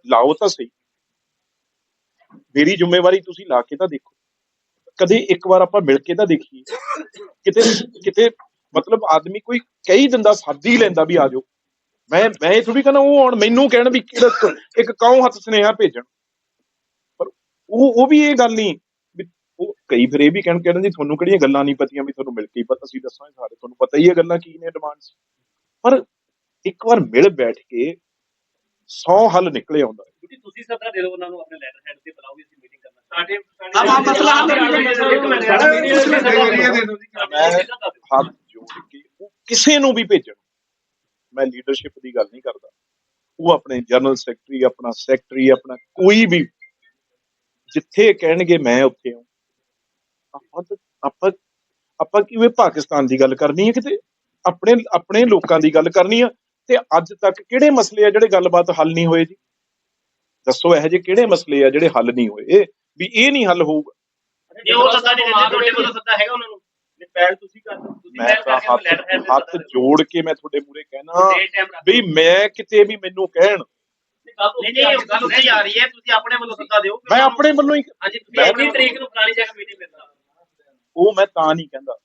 [SPEAKER 2] ਲਾਓ ਤਾਂ ਸਹੀ। ਮੇਰੀ ਜ਼ਿੰਮੇਵਾਰੀ ਤੁਸੀਂ ਲਾ ਕੇ ਤਾਂ ਦੇਖੋ। ਕਦੇ ਇੱਕ ਵਾਰ ਆਪਾਂ ਮਿਲ ਕੇ ਤਾਂ ਦੇਖੀਏ। ਕਿਤੇ ਕਿਤੇ ਮਤਲਬ ਆਦਮੀ ਕੋਈ ਕਹੀ ਦਿੰਦਾ, ਸਾਦੀ ਲੈਂਦਾ ਵੀ ਆ ਜਾਓ। ਮੈਂ ਮੈਂ ਇਹ ਥੋੜੀ ਕਹਿੰਦਾ, ਉਹ ਹੁਣ ਮੈਨੂੰ ਕਹਿਣ ਵੀ ਕਿਹੜਾ ਇੱਕ ਕੌਂ ਹੱਥ ਸੁਨੇਹਾ ਭੇਜਣ। ਉਹ ਉਹ ਵੀ ਇਹ ਗੱਲ ਨਹੀਂ ਉਹ ਕਈ ਫਿਰ ਇਹ ਵੀ ਕਹਿਣ ਕਹਿਣ ਜੀ ਤੁਹਾਨੂੰ ਕਿਹੜੀਆਂ ਗੱਲਾਂ ਨਹੀਂ ਪਤੀਆਂ ਵੀ ਤੁਹਾਨੂੰ ਮਿਲ ਕੇ ਪਤਾ ਅਸੀਂ ਦੱਸਾਂਗੇ ਸਾਰੇ ਤੁਹਾਨੂੰ ਪਤਾ ਹੀ ਹੈ ਗੱਲਾਂ ਕੀ ਨੇ ਡਿਮਾਂਡਸ ਪਰ ਇੱਕ ਵਾਰ ਮਿਲ ਬੈਠ ਕੇ 100 ਹੱਲ ਨਿਕਲੇ ਆਉਂਦਾ ਹੈ।
[SPEAKER 5] ਕਿਉਂਕਿ ਤੁਸੀਂ ਸੱਦਾ ਦੇ ਦਿਓ ਉਹਨਾਂ ਨੂੰ ਆਪਣੇ ਲੈਟਰ ਹੈਡ ਤੇ ਬੁਲਾਓਗੇ ਅਸੀਂ ਮੀਟਿੰਗ ਕਰਨਾ।
[SPEAKER 4] ਸਾਡੇ
[SPEAKER 3] ਆਹ ਆਹ ਮਸਲਾ ਹੱਲ
[SPEAKER 2] ਮੈਂ ਹੱਥ ਜੋੜ ਕੇ ਉਹ ਕਿਸੇ ਨੂੰ ਵੀ ਭੇਜਣ ਮੈਂ ਲੀਡਰਸ਼ਿਪ ਦੀ ਗੱਲ ਨਹੀਂ ਕਰਦਾ। ਉਹ ਆਪਣੇ ਜਨਰਲ ਸੈਕਟਰੀ ਆਪਣਾ ਸੈਕਟਰੀ ਆਪਣਾ ਕੋਈ ਵੀ ਜਿੱਥੇ ਕਹਿਣਗੇ ਮੈਂ ਉੱਥੇ ਹਾਂ ਆਪਾਂ ਆਪਾਂ ਆਪਾਂ ਕਿਵੇਂ ਪਾਕਿਸਤਾਨ ਦੀ ਗੱਲ ਕਰਨੀ ਹੈ ਕਿਤੇ? ਆਪਣੇ ਆਪਣੇ ਲੋਕਾਂ ਦੀ ਗੱਲ ਕਰਨੀ ਆ। ਤੇ ਅੱਜ ਤੱਕ ਕਿਹੜੇ ਮਸਲੇ ਆ ਜਿਹੜੇ ਗੱਲਬਾਤ ਹੱਲ ਨਹੀਂ ਹੋਏ ਜੀ? ਦੱਸੋ ਇਹੋ ਜਿਹੇ ਕਿਹੜੇ ਮਸਲੇ ਆ ਜਿਹੜੇ ਹੱਲ ਨਹੀਂ ਹੋਏ? ਵੀ ਇਹ ਨਹੀਂ ਹੱਲ ਹੋਊਗਾ।
[SPEAKER 5] ਜੇ ਉਹ ਸੱਦਾ ਨਹੀਂ ਦਿੰਦੇ ਤੁਹਾਡੇ ਕੋਲ ਸੱਦਾ ਹੈਗਾ ਉਹਨਾਂ ਨੂੰ। ਨਹੀਂ ਪਹਿਲ ਤੁਸੀਂ ਕਰ ਦਿਓ। ਤੁਸੀਂ
[SPEAKER 2] ਮੈਂ ਹੱਥ ਜੋੜ ਕੇ ਮੈਂ ਤੁਹਾਡੇ ਮੂਰੇ ਕਹਿਣਾ ਵੀ ਮੈਂ ਕਿਤੇ ਵੀ ਮੈਨੂੰ ਕਹਿਣ
[SPEAKER 5] ਨਹੀਂ ਨਹੀਂ ਉਹ ਗੱਲ ਨਹੀਂ ਆ ਰਹੀ ਹੈ ਤੁਸੀਂ ਆਪਣੇ ਵੱਲੋਂ ਸੱਦਾ ਦਿਓ
[SPEAKER 2] ਮੈਂ ਆਪਣੇ ਵੱਲੋਂ ਹੀ
[SPEAKER 5] ਹਾਂਜੀ ਤੁਸੀਂ ਇੰਨੀ ਤਰੀਕ ਨੂੰ ਪੁਰਾਣੀ ਜਗ੍ਹਾ ਮੀਟਿੰਗ ਕਰਨਾ
[SPEAKER 2] ਉਹ ਮੈਂ ਤਾਂ ਨਹੀਂ ਕਹਿੰਦਾ।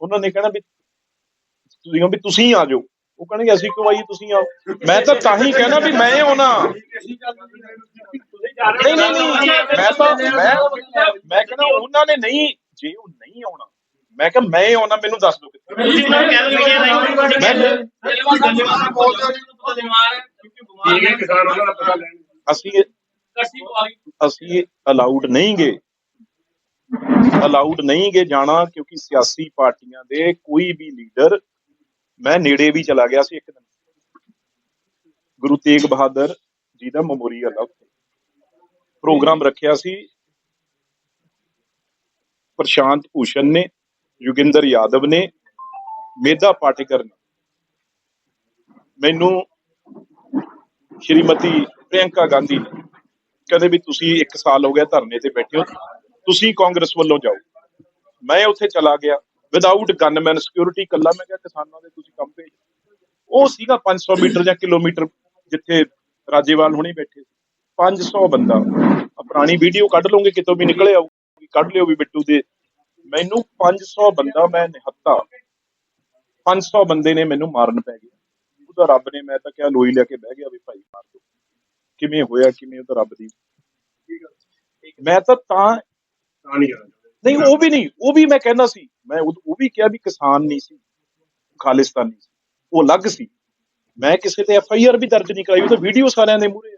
[SPEAKER 2] ਉਹਨਾਂ ਨੇ ਕਹਿਣਾ ਵੀ ਤੁਸੀਂ ਕਹੋ ਵੀ ਤੁਸੀਂ ਆ ਜਾਓ। ਉਹ ਕਹਿਣਗੇ ਅਸੀਂ ਕਿਉਂ ਆਈਏ ਤੁਸੀਂ ਆਓ। ਮੈਂ ਤਾਂ ਤਾਂ ਹੀ ਕਹਿਣਾ ਵੀ ਮੈਂ ਆਉਣਾ। ਨਹੀਂ ਨਹੀਂ ਨਹੀਂ ਮੈਂ ਤਾਂ ਮੈਂ ਮੈਂ ਕਹਿੰਦਾ ਉਹਨਾਂ ਨੇ ਨਹੀਂ ਜੇ ਉਹ ਨਹੀਂ ਆਉਣਾ ਮੈਂ ਕਿਹਾ ਮੈਂ ਆਉਣਾ ਮੈਨੂੰ ਦੱਸ ਦਿਓ ਕਿੱਥੇ
[SPEAKER 5] ਤੁਸੀਂ ਉਹਨਾਂ ਨੂੰ ਕਹਿ ਦਿਓ ਮੀਡੀਆ ਰਾਹੀਂ
[SPEAKER 2] ਮੈਂ
[SPEAKER 5] ਠੀਕ ਹੈ ਕਿਸਾਨ ਉਹਨਾਂ ਦਾ ਪਤਾ ਲੈਣ।
[SPEAKER 2] ਅਸੀਂ ਅਸੀਂ ਅਲਾਉਡ ਨਹੀਂਗੇ। ਅਲਾਉਡ ਨਹੀਂਗੇ ਜਾਣਾ ਕਿਉਂਕਿ ਸਿਆਸੀ ਪਾਰਟੀਆਂ ਦੇ ਕੋਈ ਵੀ ਲੀਡਰ ਮੈਂ ਨੇੜੇ ਵੀ ਚਲਾ ਗਿਆ ਸੀ ਇੱਕ ਦਿਨ। ਗੁਰੂ ਤੇਗ ਬਹਾਦਰ ਜੀ ਦਾ ਮੈਮੋਰੀਅਲ ਆ ਉੱਥੇ। ਪ੍ਰੋਗਰਾਮ ਰੱਖਿਆ ਸੀ। ਪ੍ਰਸ਼ਾਂਤ ਭੂਸ਼ਣ ਨੇ। ਯੁਗਿੰਦਰ ਯਾਦਵ ਨੇ ਮੇਧਾ ਪਾਟਿਕਰ ਨੇ। ਮੈਨੂੰ ਸ਼੍ਰੀਮਤੀ ਪ੍ਰਿਯੰਕਾ ਗਾਂਧੀ ਨੇ ਕਹਿੰਦੇ ਵੀ ਤੁਸੀਂ 1 ਸਾਲ ਹੋ ਗਿਆ ਧਰਨੇ ਤੇ ਬੈਠੇ ਹੋ, ਤੁਸੀਂ ਕਾਂਗਰਸ ਵੱਲੋਂ ਜਾਓ। ਮੈਂ ਉੱਥੇ ਚਲਾ ਗਿਆ। ਵਿਦਆਊਟ ਗਨਮੈਨ ਸਿਕਿਉਰਿਟੀ ਕੱਲਾ ਮੈਂ ਕਿਹਾ ਕਿਸਾਨਾਂ ਦੇ ਤੁਸੀਂ ਕੰਮ ਭੇਜ। ਉਹ ਸੀਗਾ 500 ਮੀਟਰ ਜਾਂ ਕਿਲੋਮੀਟਰ ਜਿੱਥੇ ਰਾਜੇਵਾਲ ਹੁਣੇ ਬੈਠੇ ਸੀ। 500 ਬੰਦਾ। ਪੁਰਾਣੀ ਵੀਡੀਓ ਕੱਢ ਲਓਗੇ, ਕਿਤੋਂ ਵੀ ਨਿਕਲੇ ਆਊਗੀ ਕੱਢ ਲਿਓ ਵੀ ਬਿੱਟੂ ਦੇ ਮੈਨੂੰ 500 ਬੰਦਾ ਮੈਂ ਨਿਹੱਤਾ। 500 ਬੰਦੇ ਨੇ ਮੈਨੂੰ ਮਾਰਨ ਪੈ ਗਿਆ ਉਹਦਾ ਰੱਬ ਨੇ ਮੈਂ ਤਾਂ ਕਿਹਾ ਲੋਈ ਲੈ ਕੇ ਬਹਿ ਗਿਆ ਵੀ ਭਾਈ ਮਾਰ ਦੋ। ਕਿਵੇਂ ਹੋਇਆ ਕਿਵੇਂ ਉਹਦਾ ਰੱਬ ਦੀ? ਮੈਂ ਤਾਂ ਤਾਂ
[SPEAKER 5] ਨਹੀਂ
[SPEAKER 2] ਉਹ ਵੀ ਨਹੀਂ ਉਹ ਵੀ ਮੈਂ ਕਹਿੰਦਾ ਸੀ। ਮੈਂ ਉਹ ਵੀ ਕਿਹਾ ਵੀ ਕਿਸਾਨ ਨਹੀਂ ਸੀ ਖਾਲਿਸਤਾਨੀ ਸੀ। ਉਹ ਅਲੱਗ ਸੀ। ਮੈਂ ਕਿਸੇ ਤੇ ਐਫ ਆਈ ਆਰ ਵੀ ਦਰਜ ਨਹੀਂ ਕਰਾਈ ਉਹ ਤਾਂ ਵੀਡੀਓ ਸਾਰਿਆਂ ਦੇ ਮੂਹਰੇ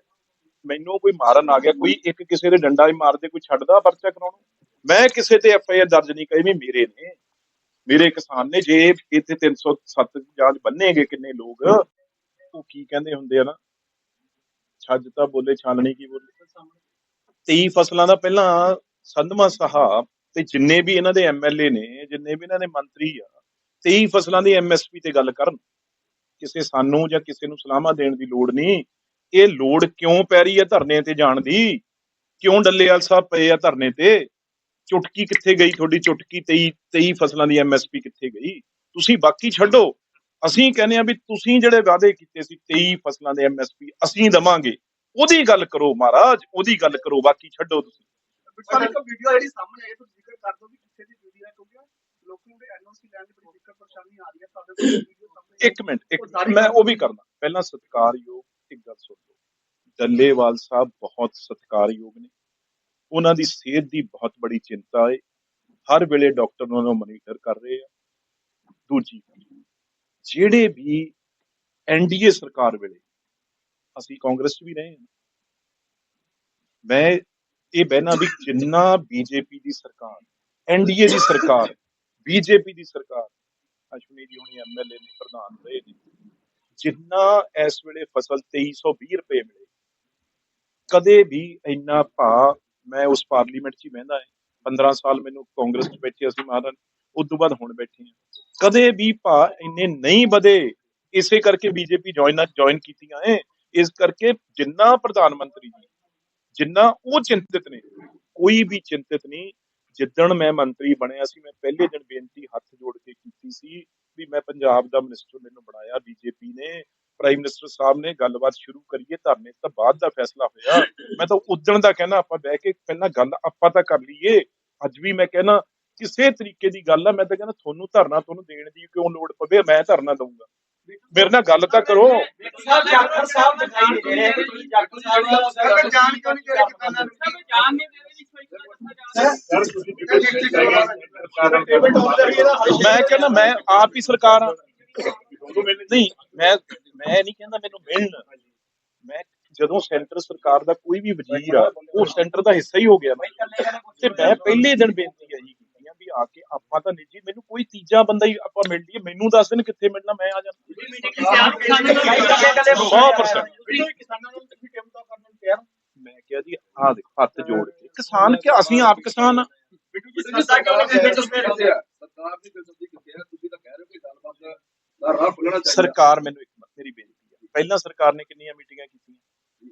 [SPEAKER 2] ਮੈਨੂੰ ਕੋਈ ਮਾਰਨ ਆ ਗਿਆ ਕੋਈ ਇੱਕ ਕਿਸੇ ਦੇ ਡੰਡਾ ਹੀ ਮਾਰਦੇ ਕੋਈ ਛੱਡਦਾ ਪਰਚਾ ਕਰਾਉਣਾ। ਮੈਂ ਕਿਸੇ ਤੇ ਐਫ ਆਈ ਆਰ ਦਰਜ ਨਹੀਂ ਕਰੀ, ਵੀ ਮੇਰੇ ਨੇ। ਮੇਰੇ ਕਿਸਾਨ ਨੇ ਜੇ ਇੱਥੇ 307 ਜਾਂਚ ਬੰਨੇਗੇ ਕਿੰਨੇ ਲੋਕ, ਉਹ ਕੀ ਕਹਿੰਦੇ ਹੁੰਦੇ ਆ ਨਾ? ਛੱਜ ਤਾਂ ਬੋਲੇ, ਛਾਨਣੀ ਕੀ ਬੋਲੇ? 23 ਫਸਲਾਂ ਦਾ ਪਹਿਲਾਂ ਸੰਧਮਾ ਸਾਹਿਬ ਤੇ ਜਿੰਨੇ ਵੀ ਇਹਨਾਂ ਦੇ ਐਮਐਲਏ ਨੇ, ਜਿੰਨੇ ਵੀ ਇਹਨਾਂ ਦੇ ਮੰਤਰੀ ਆ 23 ਫਸਲਾਂ ਦੀ ਐਮਐਸਪੀ ਤੇ ਗੱਲ ਕਰਨ। ਕਿਸੇ ਸਾਨੂੰ ਜਾਂ ਕਿਸੇ ਨੂੰ ਸਲਾਹਾਂ ਦੇਣ ਦੀ ਲੋੜ ਨਹੀਂ। ਇਹ ਲੋੜ ਕਿਉਂ ਪੈ ਰਹੀ ਹੈ ਧਰਨੇ ਤੇ ਜਾਣ ਦੀ? ਕਿਉਂ ਡੱਲੇਵਾਲ ਸਾਹਿਬ ਪਏ ਆ ਧਰਨੇ ਤੇ? ਚੁਟਕੀ ਕਿੱਥੇ ਗਈ ਤੁਹਾਡੀ? ਚੁਟਕੀ 23 23 ਫਸਲਾਂ ਦੀ ਐਮਐਸਪੀ ਕਿੱਥੇ ਗਈ? ਤੁਸੀਂ ਬਾਕੀ ਛੱਡੋ। ਅਸੀਂ ਕਹਿੰਦੇ ਆ ਵੀ ਤੁਸੀਂ ਜਿਹੜੇ ਵਾਅਦੇ ਕੀਤੇ ਸੀ 23 ਫਸਲਾਂ ਦੇ ਐਮਐਸਪੀ ਅਸੀਂ ਦਵਾਂਗੇ। ਉਹਦੀ ਗੱਲ ਕਰੋ ਮਹਾਰਾਜ ਉਹਦੀ ਗੱਲ ਕਰੋ ਬਾਕੀ ਛੱਡੋ ਤੁਸੀਂ।
[SPEAKER 3] ਸਰ ਇੱਕ ਵੀਡੀਓ ਜਿਹੜੀ ਸਾਹਮਣੇ ਆਈ ਹੈ ਤੁਸੀਂ ਜ਼ਿਕਰ ਕਰ ਦਿਓ ਵੀ ਕਿੱਥੇ ਦੀ ਵੀਡੀਓ ਹੈ ਕਿਉਂਕਿ ਲੋਕਾਂ ਨੂੰ ਐਨਓਸੀ ਲੈਣ ਦੀ ਬੜੀ ਦਿੱਕਤ ਪਰੇਸ਼ਾਨੀ ਆ ਰਹੀ ਹੈ ਤੁਹਾਡੇ ਕੋਲ ਵੀਡੀਓ ਸਾਹਮਣੇ
[SPEAKER 2] ਇੱਕ ਮਿੰਟ ਇੱਕ ਮੈਂ ਉਹ ਵੀ ਕਰਨਾ। ਪਹਿਲਾਂ ਸਤਿਕਾਰਯੋਗ ਇੱਕ ਗੱਲ ਸੁਣ ਲਓ। ਡੱਲੇਵਾਲ ਸਾਹਿਬ ਬਹੁਤ ਸਤਿਕਾਰਯੋਗ ਨੇ। ਉਹਨਾਂ ਦੀ ਸਿਹਤ ਦੀ ਬਹੁਤ ਬੜੀ ਚਿੰਤਾ ਹੈ ਹਰ ਵੇਲੇ ਡਾਕਟਰ ਉਹਨਾਂ ਨੂੰ ਮਨੀਟਰ ਕਰ ਰਹੇ ਆ। ਦੂਜੀ ਜਿਹੜੇ ਵੀ ਐਨਡੀਏ ਸਰਕਾਰ ਵੇਲੇ ਅਸੀਂ ਕਾਂਗਰਸ 'ਚ ਵੀ ਰਹੇ ਹਾਂ। ਮੈਂ ਇਹ ਬਹਿਣਾ ਵੀ ਜਿੰਨਾ ਬੀਜੇਪੀ ਦੀ ਸਰਕਾਰ ਐਨਡੀਏ ਦੀ ਸਰਕਾਰ ਬੀਜੇਪੀ ਦੀ ਸਰਕਾਰ ਅਸ਼ਵਨੀ ਜੀ ਹੁਣੀ ਐਮਐਲਏ ਨੇ ਪ੍ਰਧਾਨ ਰਹੇ ਨੇ ਜਿੰਨਾ ਇਸ ਵੇਲੇ ਫਸਲ 2320 ਰੁਪਏ ਮਿਲੇ ਕਦੇ ਵੀ ਇੰਨਾ ਭਾ ਮੈਂ ਉਸ ਪਾਰਲੀਮੈਂਟ 'ਚ ਹੀ ਬਹਿੰਦਾ ਹੈ। 15 ਸਾਲ ਮੈਨੂੰ ਕਾਂਗਰਸ 'ਚ ਬੈਠੇ ਅਸੀਂ ਮਹਾਰਾਜ, ਉਸ ਤੋਂ ਬਾਅਦ ਹੁਣ ਬੈਠੇ ਹਾਂ। ਕਦੇ ਵੀ ਭਾ ਇੰਨੇ ਨਹੀਂ ਵਧੇ, ਇਸੇ ਕਰਕੇ ਬੀਜੇਪੀ ਜੁਆਇਨ ਜੁਆਇਨ ਕੀਤੀਆਂ ਹੈ ਇਸ ਕਰਕੇ ਜਿੰਨਾ ਪ੍ਰਧਾਨ ਮੰਤਰੀ ਜੀ ਜਿੰਨਾ ਉਹ ਚਿੰਤਿਤ ਨੇ, ਕੋਈ ਵੀ ਚਿੰਤਿਤ ਨਹੀਂ। ਜਿੱਦਣ ਮੈਂ ਮੰਤਰੀ ਬਣਿਆ ਸੀ, ਮੈਂ ਪਹਿਲੇ ਦਿਨ ਬੇਨਤੀ ਹੱਥ ਜੋੜ ਕੇ ਕੀਤੀ ਸੀ ਵੀ ਮੈਂ ਪੰਜਾਬ ਦਾ ਮਿਨਿਸਟਰ ਮੈਨੂੰ ਬਣਾਇਆ ਬੀਜੇਪੀ ਨੇ। ਪ੍ਰਾਈਮ ਮਿਨਿਸਟਰ ਸਾਹਿਬ ਨੇ ਗੱਲਬਾਤ ਸ਼ੁਰੂ ਕਰੀਏ ਧਰਨੇ ਤੋਂ ਬਾਅਦ ਦਾ ਫੈਸਲਾ ਹੋਇਆ। ਮੈਂ ਤਾਂ ਉਦਣ ਦਾ ਕਹਿਣਾ ਆਪਾਂ ਬਹਿ ਕੇ ਪਹਿਲਾਂ ਗੱਲ ਆਪਾਂ ਤਾਂ ਕਰ ਲਈਏ। ਅੱਜ ਵੀ ਮੈਂ ਕਹਿਣਾ ਕਿਸੇ ਤਰੀਕੇ ਦੀ ਗੱਲ ਆ ਮੈਂ ਤਾਂ ਕਹਿੰਦਾ ਤੁਹਾਨੂੰ ਧਰਨਾ ਤੁਹਾਨੂੰ ਦੇਣ ਦੀ ਕਿਉਂ ਲੋੜ ਪਵੇ ਮੈਂ ਧਰਨਾ ਦਊਂਗਾ। ਮੇਰੇ ਨਾਲ ਗੱਲ ਤਾਂ ਕਰੋ।
[SPEAKER 4] ਸਾਹਿਬ ਜਾਖੜ ਸਾਹਿਬ ਦਿਖਾਈ ਦੇ ਰਹੇ ਕਿ ਤੁਸੀਂ ਜਾਖੜ ਸਾਹਿਬ
[SPEAKER 3] ਸਰ ਜਾਣ ਕਿਉਂ ਨਹੀਂ ਦੇ ਰਹੇ ਕਿਸਾਨਾਂ ਨੂੰ
[SPEAKER 4] ਜਾਣ ਨਹੀਂ ਦੇ ਰਹੇ ਜੀ ਕੋਈ ਗੱਲ
[SPEAKER 5] ਸਰ ਤੁਸੀਂ ਸਰਕਾਰ
[SPEAKER 3] ਪੇਮੈਂਟ ਹੋ ਰਹੀ ਹੈ ਨਾ
[SPEAKER 2] ਮੈਂ ਕਹਿੰਦਾ ਮੈਂ ਆਪ ਹੀ ਸਰਕਾਰ ਆ। ਨਹੀਂ ਮੈਂ ਮੈਂ ਨਹੀਂ ਕਹਿੰਦਾ ਮੈਨੂੰ ਮਿਲਣ। ਮੈਂ ਜਦੋਂ ਸੈਂਟਰ ਸਰਕਾਰ ਦਾ ਕੋਈ ਵੀ ਵਜ਼ੀਰ ਆ ਉਹ ਸੈਂਟਰ ਦਾ ਹਿੱਸਾ ਹੀ ਹੋ ਗਿਆ ਨਾ। ਤੇ ਮੈਂ ਪਹਿਲੇ ਦਿਨ ਬੇਨਤੀ ਹੈ ਜੀ ਕੀਤੀ ਆ ਵੀ ਆ ਕੇ ਆਪਾਂ ਤਾਂ ਨਿੱਜੀ ਮੈਨੂੰ ਕੋਈ ਤੀਜਾ ਬੰਦਾ ਹੀ ਆਪਾਂ ਮਿਲ ਲਈਏ ਮੈਨੂੰ ਦੱਸ ਦੇਣ ਕਿੱਥੇ ਮਿਲਣਾ ਮੈਂ ਆ ਜਾਂਦਾ। 100%
[SPEAKER 3] ਕਿਸਾਨਾਂ ਨੂੰ ਤੁਸੀਂ ਟੇਬਲ ਤੋਂ ਕਰਨ ਨੂੰ ਤਿਆਰ?
[SPEAKER 2] ਮੈਂ ਕਿਹਾ ਜੀ ਆ ਦੇਖੋ ਹੱਥ ਜੋੜ ਕੇ। ਕਿਸਾਨ ਕਿ ਅਸੀਂ ਆਪ ਕਿਸਾਨ ਆ?
[SPEAKER 3] ਬਿੱਟੂ ਜੀ ਸਰਕਾਰ ਕਿਉਂ ਨਹੀਂ ਦੇ
[SPEAKER 6] ਸਰਕਾਰ ਦੀ ਬੇਇੱਜ਼ਤੀ ਕੀਤੀ ਹੈ ਤੁਸੀਂ ਤਾਂ ਕਹਿ ਰਹੇ ਹੋ ਕਿ ਗੱਲਬਾਤ ਦਾ ਰਾਹ ਖੁੱਲਣਾ ਚਾਹੀਦਾ।
[SPEAKER 2] ਸਰਕਾਰ ਮੈਨੂੰ ਇੱਕ ਪਹਿਲਾਂ ਸਰਕਾਰ ਨੇ ਕਿੰਨੀਆਂ ਮੀਟਿੰਗਾਂ ਕੀਤੀਆਂ?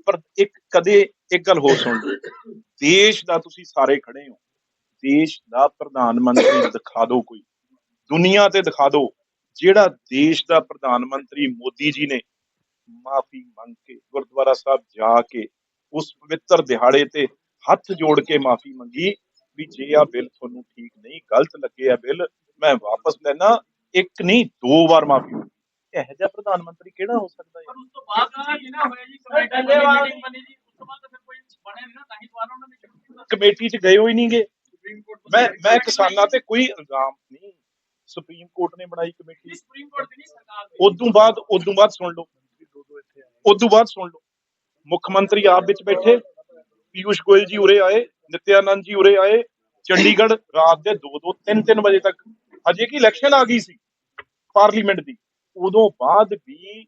[SPEAKER 2] ਪਰ ਇੱਕ ਕਦੇ ਇੱਕ ਗੱਲ ਹੋਰ ਸੁਣ ਲਓ। ਦੇਸ਼ ਦਾ ਤੁਸੀਂ ਸਾਰੇ ਖੜੇ ਹੋ। ਦੇਸ਼ ਦਾ ਪ੍ਰਧਾਨ ਮੰਤਰੀ ਦਿਖਾ ਦਿਓ ਕੋਈ। ਦੁਨੀਆ ਤੇ ਦਿਖਾ ਦਿਓ। ਜਿਹੜਾ ਦੇਸ਼ ਦਾ ਪ੍ਰਧਾਨ ਮੰਤਰੀ ਮੋਦੀ ਜੀ ਨੇ ਮਾਫੀ ਮੰਗ ਕੇ, ਗੁਰਦੁਆਰਾ ਸਾਹਿਬ ਜਾ ਕੇ, ਉਸ ਪਵਿੱਤਰ ਦਿਹਾੜੇ ਤੇ ਹੱਥ ਜੋੜ ਕੇ ਮਾਫੀ ਮੰਗੀ ਵੀ ਜੇ ਆ ਬਿੱਲ ਤੁਹਾਨੂੰ ਠੀਕ ਨਹੀਂ, ਗਲਤ ਲੱਗੇ ਆ ਬਿੱਲ, ਮੈਂ ਵਾਪਸ ਲੈਣਾ ਇੱਕ ਨਹੀਂ, ਦੋ ਵਾਰ ਮਾਫੀ ਮੰਗੀ। ਇਹੋ ਜਿਹਾ ਪ੍ਰਧਾਨ ਮੰਤਰੀ ਕਿਹੜਾ ਹੋ ਸਕਦਾ ਹੈ?
[SPEAKER 4] ਪਰ ਉਸ ਤੋਂ ਬਾਅਦ ਤਾਂ ਇਹ ਨਾ ਹੋਇਆ ਜੀ ਕਮੇਟੀ ਮੀਟਿੰਗ ਬਣੀ ਜੀ ਉਸ ਤੋਂ ਬਾਅਦ ਤਾਂ ਫਿਰ ਕੋਈ ਬਣਿਆ ਨਹੀਂ ਨਾ ਤਾਂ ਹੀ ਦੁਬਾਰਾ ਉਹਨਾਂ ਨੇ
[SPEAKER 2] ਕਮੇਟੀ 'ਚ ਗਏ ਹੋਈ ਨਹੀਂਗੇ ਮੈਂ ਮੈਂ ਕਿਸਾਨਾਂ ਤੇ ਕੋਈ ਇਲਜ਼ਾਮ ਨਹੀਂ। ਸੁਪਰੀਮ ਕੋਰਟ ਨੇ ਬਣਾਈ ਕਮੇਟੀ।
[SPEAKER 4] ਸੁਪਰੀਮ ਕੋਰਟ ਦੀ ਨਹੀਂ ਸਰਕਾਰ ਦੀ।
[SPEAKER 2] ਉਦੋਂ ਬਾਅਦ ਉਦੋਂ ਬਾਅਦ ਸੁਣ ਲਓ। ਉਦੋਂ ਬਾਅਦ ਸੁਣ ਲਓ। ਮੁੱਖ ਮੰਤਰੀ ਆਪ ਵਿੱਚ ਬੈਠੇ। ਪੀਯੂਸ਼ ਗੋਇਲ ਜੀ ਉਰੇ ਆਏ ਨਿਤਿਆਨੰਦ ਜੀ ਉਰੇ ਆਏ ਚੰਡੀਗੜ੍ਹ ਰਾਤ ਦੇ 2 2 3 3 ਵਜੇ ਤੱਕ। ਹਜੇ ਕੀ ਇਲੈਕਸ਼ਨ ਆ ਗਈ ਸੀ ਪਾਰਲੀਮੈਂਟ ਦੀ। ਉਦੋਂ ਬਾਅਦ ਵੀ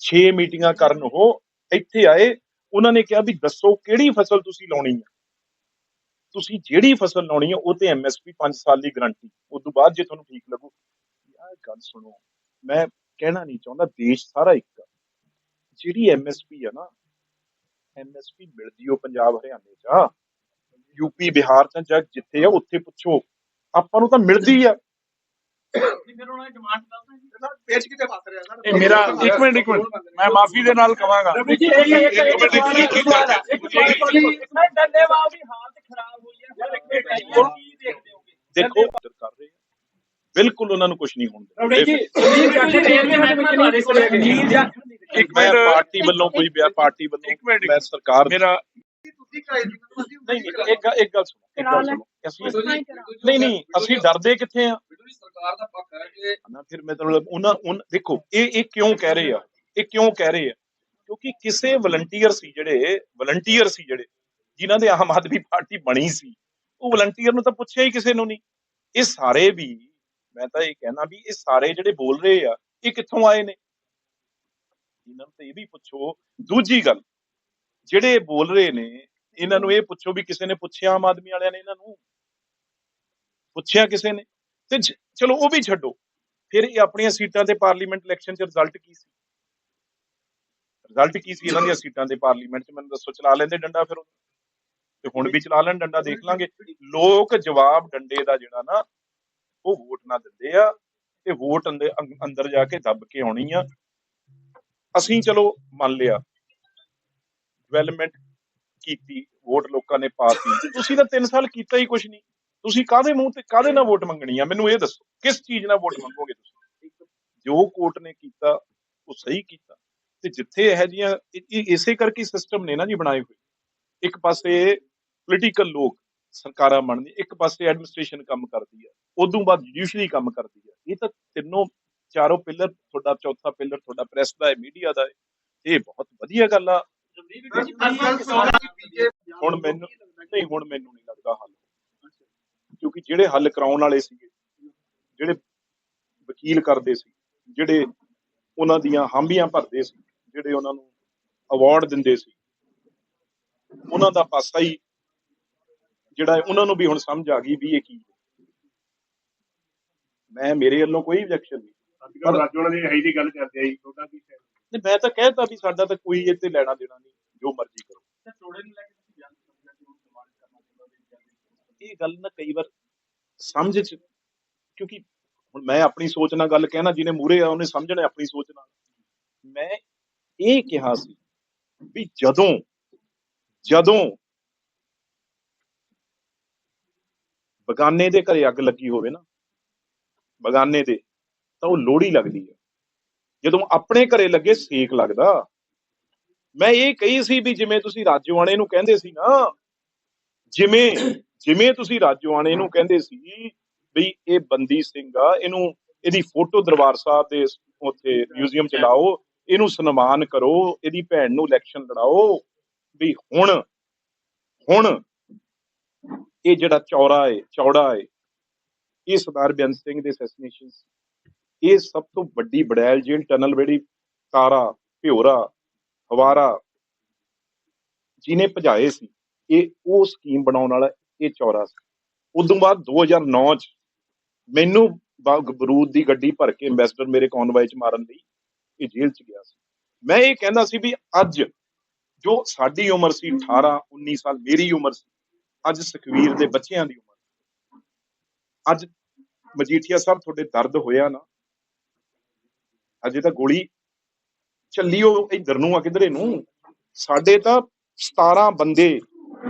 [SPEAKER 2] 6 ਮੀਟਿੰਗਾਂ ਕਰਨ ਉਹ ਇੱਥੇ ਆਏ, ਉਹਨਾਂ ਨੇ ਕਿਹਾ ਵੀ ਦੱਸੋ ਕਿਹੜੀ ਫਸਲ ਤੁਸੀਂ ਲਾਉਣੀ ਹੈ। ਤੁਸੀਂ ਜਿਹੜੀ ਫਸਲ ਲਾਉਣੀ ਹੈ, ਉਹ ਤੇ ਐਮਐਸਪੀ 5 ਸਾਲ ਦੀ ਗਾਰੰਟੀ। ਉਸ ਤੋਂ ਬਾਅਦ ਜੇ ਤੁਹਾਨੂੰ ਠੀਕ ਲੱਗੂ, ਯਾਰ ਗੱਲ ਸੁਣੋ, ਮੈਂ ਕਹਿਣਾ ਨਹੀਂ ਚਾਹੁੰਦਾ, ਦੇਸ਼ ਸਾਰਾ ਇੱਕ ਆ। ਜਿਹੜੀ ਐਮਐਸਪੀ ਆ ਨਾ ਐਮਐਸਪੀ ਮਿਲਦੀ ਉਹ ਪੰਜਾਬ, ਹਰਿਆਣੇ ਚ ਯੂਪੀ ਬਿਹਾਰ ਚ ਜਾਂ ਜਿੱਥੇ ਆ, ਉੱਥੇ ਪੁੱਛੋ। ਆਪਾਂ ਨੂੰ ਤਾਂ ਮਿਲਦੀ ਆ।
[SPEAKER 4] ਫਿਰ ਉਹਨਾਂ ਨੇ ਡਿਮਾਂਡ ਕਰਦਾ ਜੀ।
[SPEAKER 3] ਸਰ ਪੇਜ ਕਿਤੇ ਫਸ ਰਿਹਾ? ਸਰ
[SPEAKER 7] ਇਹ ਮੇਰਾ ਇੱਕ ਮਿੰਟ ਇੱਕ ਮਿੰਟ। ਮੈਂ ਮਾਫੀ ਦੇ ਨਾਲ ਕਵਾਂਗਾ।
[SPEAKER 4] ਜੀ ਇਹ ਇੱਕ ਇੱਕ ਮੈਂ ਡੱਲੇਵਾਲ ਦੀ ਹਾਲਤ ਖਰਾਬ ਹੋਈ ਹੈ। ਫਿਰ ਇੱਕ ਮਿੰਟ। ਕੀ ਦੇਖਦੇ ਹੋਗੇ
[SPEAKER 2] ਦੇਖੋ। ਕਰ ਰਹੇ ਬਿਲਕੁਲ ਉਹਨਾਂ ਨੂੰ ਕੁਝ ਨਹੀਂ ਹੋਣ
[SPEAKER 7] ਇੱਕ
[SPEAKER 2] ਮੈਂ
[SPEAKER 7] ਮਿੰਟ।
[SPEAKER 2] ਪਾਰਟੀ ਵੱਲੋਂ ਕੋਈ ਬਿਆ ਪਾਰਟੀ
[SPEAKER 7] ਇੱਕ
[SPEAKER 2] ਵੱਲੋਂ
[SPEAKER 7] ਮਿੰਟ।
[SPEAKER 2] ਮੈਂ ਸਰਕਾਰ
[SPEAKER 7] ਮੇਰਾ
[SPEAKER 2] ਨਹੀਂ ਇੱਕ ਇੱਕ ਗੱਲ ਸੁਣੋ ਇੱਕ ਨਹੀਂ ਨਹੀਂ ਅਸੀਂ ਡਰਦੇ ਕਿੱਥੇ ਆ?
[SPEAKER 6] ਬਿੱਟੂ ਸਰਕਾਰ ਦਾ ਪੱਖ ਹੈ ਕਿ
[SPEAKER 2] ਨਾ, ਫਿਰ ਮਤਲਬ ਉਹਨਾਂ ਦੇਖੋ, ਇਹ ਇਹ ਕਿਉਂ ਕਹਿ ਰਹੇ ਆ? ਇਹ ਕਿਉਂ ਕਹਿ ਰਹੇ ਆ? ਕਿਉਂਕਿ ਕਿਸੇ ਵਲੰਟੀਅਰ ਸੀ ਜਿਹੜੇ ਵਲੰਟੀਅਰ ਸੀ ਜਿਹੜੇ, ਜਿਨ੍ਹਾਂ ਦੇ ਆਮ ਆਦਮੀ ਪਾਰਟੀ ਬਣੀ ਸੀ, ਉਹ ਵਲੰਟੀਅਰ ਨੂੰ ਤਾਂ ਪੁੱਛਿਆ ਹੀ ਕਿਸੇ ਨੂੰ ਨਹੀਂ। ਇਹ ਸਾਰੇ ਵੀ, ਮੈਂ ਤਾਂ ਇਹ ਕਹਿਣਾ ਵੀ ਇਹ ਸਾਰੇ ਜਿਹੜੇ ਬੋਲ ਰਹੇ ਆ, ਇਹ ਕਿੱਥੋਂ ਆਏ ਨੇ? ਇਹਨਾਂ ਨੂੰ ਤਾਂ ਇਹ ਵੀ ਪੁੱਛੋ। ਦੂਜੀ ਗੱਲ, ਜਿਹੜੇ ਬੋਲ ਰਹੇ ਨੇ, ਇਹਨਾਂ ਨੂੰ ਇਹ ਪੁੱਛੋ ਵੀ ਕਿਸੇ ਨੇ ਪੁੱਛਿਆ ਆਮ ਆਦਮੀ ਵਾਲਿਆਂ ਨੇ ਇਹਨਾਂ ਨੂੰ? ਪੁੱਛਿਆ ਕਿਸੇ ਨੇ? ਤੇ ਚਲੋ ਉਹ ਵੀ ਛੱਡੋ। ਫਿਰ ਇਹ ਆਪਣੀਆਂ ਸੀਟਾਂ ਤੇ ਪਾਰਲੀਮੈਂਟ ਇਲੈਕਸ਼ਨ 'ਚ ਰਿਜ਼ਲਟ ਕੀ ਸੀ? ਰਿਜ਼ਲਟ ਕੀ ਸੀ ਇਹਨਾਂ ਦੀਆਂ ਸੀਟਾਂ ਤੇ ਪਾਰਲੀਮੈਂਟ 'ਚ? ਮੈਨੂੰ ਦੱਸੋ, ਚਲਾ ਲੈਂਦੇ ਡੰਡਾ ਫਿਰ ਉਹ? ਤੇ ਹੁਣ ਵੀ ਚਲਾ ਲੈਣ ਡੰਡਾ, ਦੇਖ ਲਾਂਗੇ। ਲੋਕ ਜਵਾਬ ਡੰਡੇ ਦਾ ਜਿਹੜਾ ਨਾ, ਉਹ ਵੋਟ ਨਾ ਦਿੰਦੇ ਆ ਤੇ ਵੋਟ ਅੰਦਰ ਅੰਗ- ਅੰਦਰ ਜਾ ਕੇ ਦੱਬ ਕੇ ਆਉਣੀ ਆ। ਅਸੀਂ ਚਲੋ ਮੰਨ ਲਿਆ ਡਿਵੈਲਪਮੈਂਟ ਕੀਤੀ, ਵੋਟ ਲੋਕਾਂ ਨੇ ਪਾਤੀ। ਤੁਸੀਂ ਤਾਂ 3 ਸਾਲ ਕੀਤਾ ਹੀ ਕੁਝ ਨਹੀਂ। ਤੁਸੀਂ ਕਾਹਦੇ ਮੂੰਹ ਤੇ ਕਾਹਦੇ ਨਾਲ ਵੋਟ ਮੰਗਣੀ ਆ? ਮੈਨੂੰ ਇਹ ਦੱਸੋ ਕਿਸ ਚੀਜ਼ ਨਾਲ ਵੋਟ ਮੰਗੋਗੇ ਤੁਸੀਂ? ਜੋ ਕੋਰਟ ਨੇ ਕੀਤਾ ਉਹ ਸਹੀ ਕੀਤਾ। ਤੇ ਜਿੱਥੇ ਇਹ ਜੀਆਂ ਇਸੇ ਕਰਕੇ ਸਿਸਟਮ ਨੇ ਨਾ ਜੀ ਬਣਾਏ ਹੋਏ। ਇੱਕ ਪਾਸੇ ਪੋਲੀਟੀਕਲ ਲੋਕ ਸਰਕਾਰਾਂ ਬਣਦੀ ਇੱਕ ਪਾਸੇ ਐਡਮਿਨਿਸਟ੍ਰੇਸ਼ਨ ਕੰਮ ਕਰਦੀ ਹੈ ਉਦੋਂ ਬਾਅਦ ਜੁਡੀਸ਼ਰੀ ਕੰਮ ਕਰਦੀ ਹੈ ਇਹ ਤਾਂ ਤਿੰਨੋਂ ਚਾਰੋਂ ਪਿੱਲਰ ਤੁਹਾਡਾ ਚੌਥਾ ਪਿੱਲਰ ਤੁਹਾਡਾ ਪ੍ਰੈਸ ਦਾ ਹੈ ਮੀਡੀਆ ਦਾ ਹੈ ਇਹ ਬਹੁਤ ਵਧੀਆ ਗੱਲ ਆ। ਹੁਣ ਮੈਨੂੰ ਨਹੀਂ ਹੁਣ ਮੈਨੂੰ ਨਹੀਂ ਲੱਗਦਾ ਹੱਲ। ਕਿਉਂਕਿ ਜਿਹੜੇ ਹੱਲ ਕਰਾਉਣ ਵਾਲੇ ਸੀਗੇ ਜਿਹੜੇ ਵਕੀਲ ਕਰਦੇ ਸੀ ਜਿਹੜੇ ਉਹਨਾਂ ਦੀਆਂ ਹਾਮੀਆਂ ਭਰਦੇ ਸੀ ਜਿਹੜੇ ਉਹਨਾਂ ਨੂੰ ਅਵਾਰਡ ਦਿੰਦੇ ਸੀ ਉਹਨਾਂ ਦਾ ਪਾਸਾ ਹੀ ਜਿਹੜਾ ਉਹਨਾਂ ਨੂੰ ਵੀ ਹੁਣ ਸਮਝ ਆ ਗਈ ਵੀ ਇਹ ਕੀ ਹੈ। ਮੈਂ ਮੇਰੇ ਵੱਲੋਂ ਕੋਈ ਆਬਜੈਕਸ਼ਨ ਨਹੀਂ।
[SPEAKER 5] ਅੱਜ ਕੱਲ੍ਹ ਰਾਜੋਂ ਦੀ ਹੈ ਦੀ ਗੱਲ ਕਰਦੇ ਆ ਜੀ ਤੁਹਾਡਾ ਕੀ ਹੈ
[SPEAKER 2] ਤੇ ਮੈਂ ਤਾਂ ਕਹਿਤਾ ਵੀ ਸਾਡਾ ਤਾਂ ਕੋਈ ਇੱਥੇ ਲੈਣਾ ਦੇਣਾ ਨਹੀਂ ਜੋ ਮਰਜ਼ੀ ਕਰੋ।
[SPEAKER 4] ਚੋੜੇ ਨੂੰ ਲੈ ਕੇ ਤੁਸੀਂ ਬਿਆਨ ਸਮਝਿਆ ਕਿ ਉਹ ਸਮਾਨ ਕਰਨਾ ਚਾਹੁੰਦਾ ਵੀ
[SPEAKER 2] ਇਹ ਗੱਲ ਨਾ ਕਈ ਵਾਰ ਸਮਝ ਚ, ਕਿਉਂਕਿ ਹੁਣ ਮੈਂ ਆਪਣੀ ਸੋਚ ਨਾਲ ਗੱਲ ਕਹਿਣਾ, ਜਿਹਨੇ ਮੂਰੇ ਆ ਉਹਨੇ ਸਮਝਣਾ ਆਪਣੀ ਸੋਚ ਨਾਲ। ਮੈਂ ਇਹ ਕਿਹਾ ਸੀ ਵੀ ਜਦੋਂ ਜਦੋਂ ਬਗਾਨੇ ਦੇ ਘਰੇ ਅੱਗ ਲੱਗੀ ਹੋਵੇ ਨਾ, ਬਗਾਨੇ ਦੇ, ਤਾਂ ਉਹ ਲੋੜੀ ਲੱਗਦੀ ਹੈ। ਜਦੋਂ ਆਪਣੇ ਘਰੇ ਲੱਗੇ ਸੇਕ ਲੱਗਦਾ। ਮੈਂ ਇਹ ਕਹੀ ਸੀ ਵੀ ਜਿਵੇਂ ਤੁਸੀਂ ਰਾਜਵਾਨੇ ਨੂੰ ਕਹਿੰਦੇ ਸੀ ਨਾ, ਜਿਵੇਂ ਜਿਵੇਂ ਤੁਸੀਂ ਰਾਜਵਾਨੇ ਨੂੰ ਕਹਿੰਦੇ ਸੀ ਵੀ ਇਹ ਬੰਦੀ ਸਿੰਘ ਆ ਇਹਨੂੰ ਇਹਦੀ ਫੋਟੋ ਦਰਬਾਰ ਸਾਹਿਬ ਦੇ ਉੱਥੇ ਮਿਊਜ਼ੀਅਮ ਚ ਲਾਓ ਇਹਨੂੰ ਸਨਮਾਨ ਕਰੋ ਇਹਦੀ ਭੈਣ ਨੂੰ ਇਲੈਕਸ਼ਨ ਲੜਾਓ ਵੀ ਹੁਣ ਹੁਣ ਇਹ ਜਿਹੜਾ ਚੌੜਾ ਹੈ ਚੌੜਾ ਹੈ ਇਹ ਸਰਦਾਰ ਬੇਅੰਤ ਸਿੰਘ ਦੇ ਅਸੈਸੀਨੇਸ਼ਨ ਇਹ ਸਭ ਤੋਂ ਵੱਡੀ ਬੜੈਲ ਜੇਲ੍ਹ ਟਨਲ ਜਿਹੜੀ ਤਾਰਾ ਭਿਓਰਾ ਹਵਾਰਾ ਜਿਹਨੇ ਭਜਾਏ ਸੀ ਇਹ ਉਹ ਸਕੀਮ ਬਣਾਉਣ ਵਾਲਾ ਇਹ ਚੌਰਾ ਸੀ ਉਦੋਂ ਬਾਅਦ 2009 ਚ ਮੈਨੂੰ ਬਾ- ਬਰੂਦ ਦੀ ਗੱਡੀ ਭਰ ਕੇ ਐਮਬੈਸਡਰ ਮੇਰੇ ਕੌਨਵਾਈ ਚ ਮਾਰਨ ਲਈ ਇਹ ਜੇਲ੍ਹ ਚ ਗਿਆ ਸੀ। ਮੈਂ ਇਹ ਕਹਿੰਦਾ ਸੀ ਵੀ ਅੱਜ ਜੋ ਸਾਡੀ ਉਮਰ ਸੀ 18 19 ਸਾਲ ਮੇਰੀ ਉਮਰ ਸੀ, ਅੱਜ ਸੁਖਵੀਰ ਦੇ ਬੱਚਿਆਂ ਦੀ ਉਮਰ ਅੱਜ ਮਜੀਠੀਆ ਸਾਹਿਬ ਤੁਹਾਡੇ ਦਰਦ ਹੋਇਆ ਨਾ, ਅਜੇ ਤਾਂ ਗੋਲੀ ਚੱਲੀ, ਉਹ ਇਧਰ ਨੂੰ ਆ, ਕਿਧਰੇ ਨੂੰ, ਸਾਡੇ ਤਾਂ 17 ਬੰਦੇ,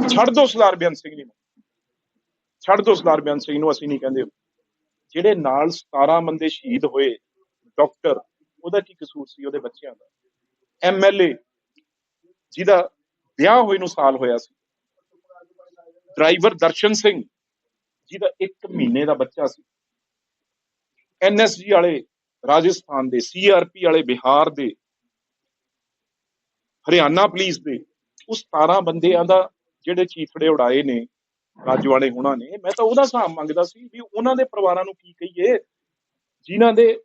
[SPEAKER 2] ਛੱਡ ਦੋ ਸਰਦਾਰ ਬੇਅੰਤ ਸਿੰਘ ਜੀ ਨੂੰ। ਛੱਡ ਦੋ ਸਰਦਾਰ ਬੇਅੰਤ ਸਿੰਘ ਨੂੰ, ਅਸੀਂ ਨਹੀਂ ਕਹਿੰਦੇ ਜਿਹੜੇ ਨਾਲ 17 ਬੰਦੇ ਸ਼ਹੀਦ ਹੋਏ ਡਾਕਟਰ ਉਹਦਾ ਕੀ ਕਸੂਰ ਸੀ ਉਹਦੇ ਬੱਚਿਆਂ ਦਾ? ਐਮਐਲਏ ਜਿਹਦਾ ਵਿਆਹ ਹੋਏ ਨੂੰ ਸਾਲ ਹੋਇਆ ਸੀ। ਡਰਾਈਵਰ ਦਰਸ਼ਨ ਸਿੰਘ, ਜਿਹਦਾ 1 ਮਹੀਨੇ ਦਾ ਬੱਚਾ ਸੀ। ਐਨਐਸਜੀ ਵਾਲੇ, ਰਾਜਸਥਾਨ ਦੇ ਸੀਆਰਪੀ ਵਾਲੇ, ਬਿਹਾਰ ਦੇ, ਹਰਿਆਣਾ ਪੁਲਿਸ ਦੇ, ਉਹ 17 ਬੰਦਿਆਂ ਦਾ ਜਿਹੜੇ ਚੀਥੜੇ ਉਡਾਏ ਨੇ ਰਾਜਵਾਨੇ ਹੁਣਾਂ ਨੇ ਮੈਂ ਤਾਂ ਉਹਦਾ ਹਿਸਾਬ ਮੰਗਦਾ ਸੀ ਵੀ ਉਹਨਾਂ ਦੇ ਪਰਿਵਾਰਾਂ ਨੂੰ ਕੀ ਕਹੀਏ, ਜਿਨ੍ਹਾਂ ਦੇ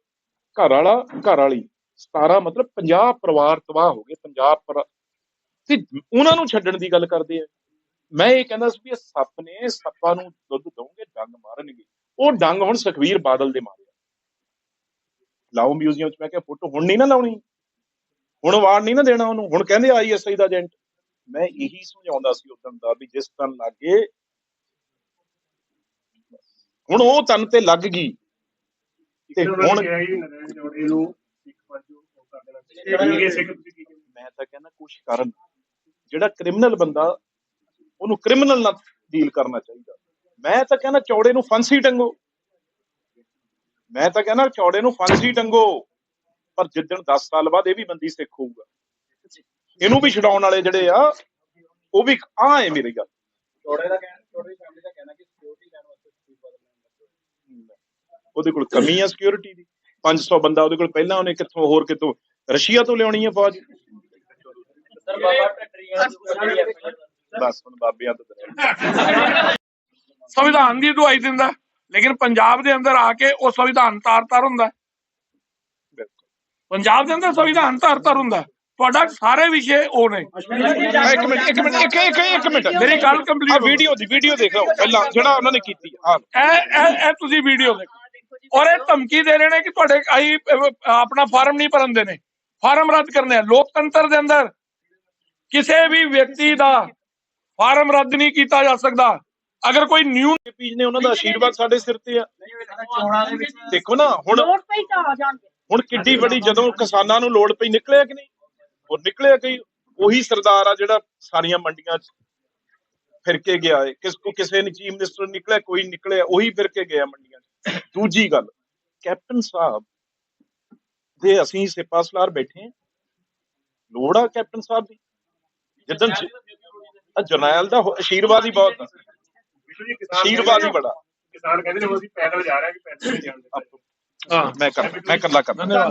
[SPEAKER 2] ਘਰ ਵਾਲਾ, ਘਰ ਵਾਲੀ 17 ਮਤਲਬ 50 ਪਰਿਵਾਰ ਤਬਾਹ ਹੋ ਗਏ 50 ਤੇ ਉਹਨਾਂ ਨੂੰ ਛੱਡਣ ਦੀ ਗੱਲ ਕਰਦੇ ਆ। ਮੈਂ ਇਹ ਕਹਿੰਦਾ ਸੀ ਵੀ ਇਹ ਸੱਪ ਨੇ, ਸੱਪਾਂ ਨੂੰ ਦੁੱਧ ਦਊਂਗੇ ਡੰਗ ਮਾਰਨਗੇ। ਉਹ ਡੰਗ ਹੁਣ ਸੁਖਵੀਰ ਬਾਦਲ ਦੇ ਮਾਰਿਆ ਲਾਓ ਮਿਊਜ਼ੀਅਮ ਚ ਮੈਂ ਕਿਹਾ, ਫੋਟੋ ਹੁਣ ਨਹੀਂ ਨਾ ਲਾਉਣੀ। ਹੁਣ ਅਵਾਰਡ ਨਹੀਂ ਨਾ ਦੇਣਾ ਉਹਨੂੰ। ਹੁਣ ਕਹਿੰਦੇ ਆਈਐਸਆਈ ਦਾ ਏਜੰਟ। ਮੈਂ ਇਹੀ ਸਮਝਾਉਂਦਾ ਸੀ ਉਦੋਂ ਦਾ ਵੀ ਜਿਸ ਤਰ੍ਹਾਂ ਲੱਗੇ ਹੁਣ ਉਹ ਤਨ ਤੇ ਲੱਗ ਗਈ। ਤੇ
[SPEAKER 5] ਹੁਣ
[SPEAKER 2] ਮੈਂ ਤਾਂ ਕਹਿੰਦਾ ਕੁਛ ਕਰਨ। ਜਿਹੜਾ ਕ੍ਰਿਮੀਨਲ ਬੰਦਾ ਉਹਨੂੰ ਕ੍ਰਿਮੀਨਲ ਨਾਲ ਡੀਲ ਕਰਨਾ ਚਾਹੀਦਾ। ਮੈਂ ਤਾਂ ਕਹਿੰਦਾ ਚੌੜੇ ਨੂੰ ਫਾਂਸੀ ਟੰਗੋ ਮੈਂ ਤਾਂ ਕਹਿੰਦਾ ਚੌੜੇ ਨੂੰ ਫਾਂਸੀ ਟੰਗੋ ਪਰ ਜਿੱਦਣ 10 ਸਾਲ ਬਾਅਦ ਇਹ ਵੀ ਬੰਦੀ ਸਿੱਖ ਹੋਊਗਾ। ਇਹਨੂੰ ਵੀ ਛਡਾਉਣ ਵਾਲੇ ਜਿਹੜੇ ਆ ਉਹ ਵੀ ਆ ਹੈ ਮੇਰੀ ਗੱਲ।
[SPEAKER 4] ਚੋੜੇ ਦਾ ਕਹਿਣਾ ਚੋੜੇ ਦੀ ਫੈਮਿਲੀ ਦਾ ਕਹਿਣਾ ਕਿ ਸਿਕਿਉਰਿਟੀ ਲੈਣ ਵਾਸਤੇ ਤੁਸੀਂ ਬਦਲਣਾ
[SPEAKER 2] ਉਹਦੇ ਕੋਲ ਕਮੀ ਆ ਸਿਕਿਉਰਿਟੀ ਦੀ। 500 ਬੰਦਾ ਉਹਦੇ ਕੋਲ ਪਹਿਲਾਂ ਉਹਨੇ ਕਿੱਥੋਂ ਹੋਰ ਕਿਤੋਂ ਰਸ਼ੀਆ ਤੋਂ ਲਿਆਉਣੀ ਹੈ ਫੌਜ?
[SPEAKER 4] ਸਰ ਬਾਬਾ ਟੱਟਰੀਆਂ
[SPEAKER 2] ਬਸ ਹੁਣ ਬਾਬਿਆਂ ਤੋਂ ਤਾਂ
[SPEAKER 7] ਸੰਵਿਧਾਨ ਦੀ ਦੁਹਾਈ ਦਿੰਦਾ ਲੇਕਿਨ ਪੰਜਾਬ ਦੇ ਅੰਦਰ ਆ ਕੇ ਉਹ ਸੰਵਿਧਾਨ ਤਾਰ-ਤਾਰ ਹੁੰਦਾ।
[SPEAKER 2] ਬਿਲਕੁਲ।
[SPEAKER 7] ਪੰਜਾਬ ਦੇ ਅੰਦਰ ਸੰਵਿਧਾਨ ਤਾਰ-ਤਾਰ ਹੁੰਦਾ। ਤੁਹਾਡਾ ਸਾਰੇ ਵਿਸ਼ੇ ਉਹ ਨੇ।
[SPEAKER 2] ਇੱਕ ਮਿੰਟ ਇੱਕ ਮਿੰਟ ਇੱਕ ਇੱਕ ਇੱਕ ਮਿੰਟ।
[SPEAKER 7] ਮੇਰੀ ਗੱਲ
[SPEAKER 2] ਆ
[SPEAKER 7] ਕੰਪਲੀਟ
[SPEAKER 2] ਵੀਡੀਓ ਦੀ ਵੀਡੀਓ ਦੇਖ। ਲਓ ਪਹਿਲਾਂ ਜਿਹੜਾ ਉਹਨਾਂ ਨੇ ਕੀਤੀ ਆ।
[SPEAKER 7] ਇਹ ਇਹ ਇਹ ਤੁਸੀਂ ਵੀਡੀਓ ਦੇਖੋ। ਔਰ ਇਹ ਧਮਕੀ ਦੇ ਰਹੇ ਨੇ ਕਿ ਤੁਹਾਡੇ ਆਈ ਆਪਣਾ ਫਾਰਮ ਨਹੀਂ ਭਰਨ ਦੇ ਨੇ ਫਾਰਮ ਰੱਦ ਕਰਨੇ ਆ। ਲੋਕਤੰਤਰ ਦੇ ਅੰਦਰ ਕਿਸੇ ਵੀ ਵਿਅਕਤੀ ਦਾ ਫਾਰਮ ਰੱਦ ਨਹੀਂ ਕੀਤਾ ਜਾ ਸਕਦਾ। ਅਗਰ ਕੋਈ ਨਿਊ
[SPEAKER 2] ਪੀਜ ਨੇ ਉਹਨਾਂ ਦਾ ਆਸ਼ੀਰਵਾਦ ਸਾਡੇ ਸਿਰ ਤੇ ਆ। ਦੇਖੋ ਨਾ ਹੁਣ
[SPEAKER 8] ਲੋੜ ਪਈ ਤਾਂ ਆ ਜਾਣਗੇ।
[SPEAKER 2] ਹੁਣ ਕਿੱਡੀ ਵੱਡੀ ਜਦੋਂ ਕਿਸਾਨਾਂ ਨੂੰ ਲੋੜ ਪਈ ਨਿਕਲਿਆ ਕਿ ਨਹੀਂ? ਉਹ ਨਿਕਲਿਆ ਕਿ ਉਹੀ ਸਰਦਾਰ ਆ ਜਿਹੜਾ ਸਾਰੀਆਂ ਮੰਡੀਆਂ 'ਚ ਫਿਰ ਕੇ ਗਿਆ ਹੈ ਕਿਸ ਕੋ ਕਿਸੇ ਨੇ ਚੀਫ ਮਿਨਿਸਟਰ ਨਿਕਲਿਆ ਕੋਈ ਨਿਕਲਿਆ ਉਹੀ ਫਿਰ ਕੇ ਗਿਆ ਮੰਡੀਆਂ 'ਚ ਦੂਜੀ ਗੱਲ ਕੈਪਟਨ ਸਾਹਿਬ ਦੇ ਅਸੀਂ ਸਿਪਾ ਸਲਾਰ ਬੈਠੇ ਹਾਂ। ਲੋੜ ਆ ਕੈਪਟਨ ਸਾਹਿਬ ਦੀ? ਜਿੱਦਣ ਜ- ਆਹ ਜਰਨੈਲ ਦਾ ਆਸ਼ੀਰਵਾਦ ਹੀ ਬਹੁਤ ਆਸ਼ੀਰਵਾਦ ਹੀ ਬੜਾ।
[SPEAKER 5] ਕਿਸਾਨ ਕਹਿੰਦੇ ਨੇ ਅਸੀਂ ਪੈਦਲ ਜਾ ਰਹੇ ਹਾਂ ਕਿ ਪੈਦਲ ਨਹੀਂ ਜਾਣਦੇ
[SPEAKER 2] ਹਾਂ ਮੈਂ ਕਰ ਮੈਂ ਇਕੱਲਾ ਕਰਨਾ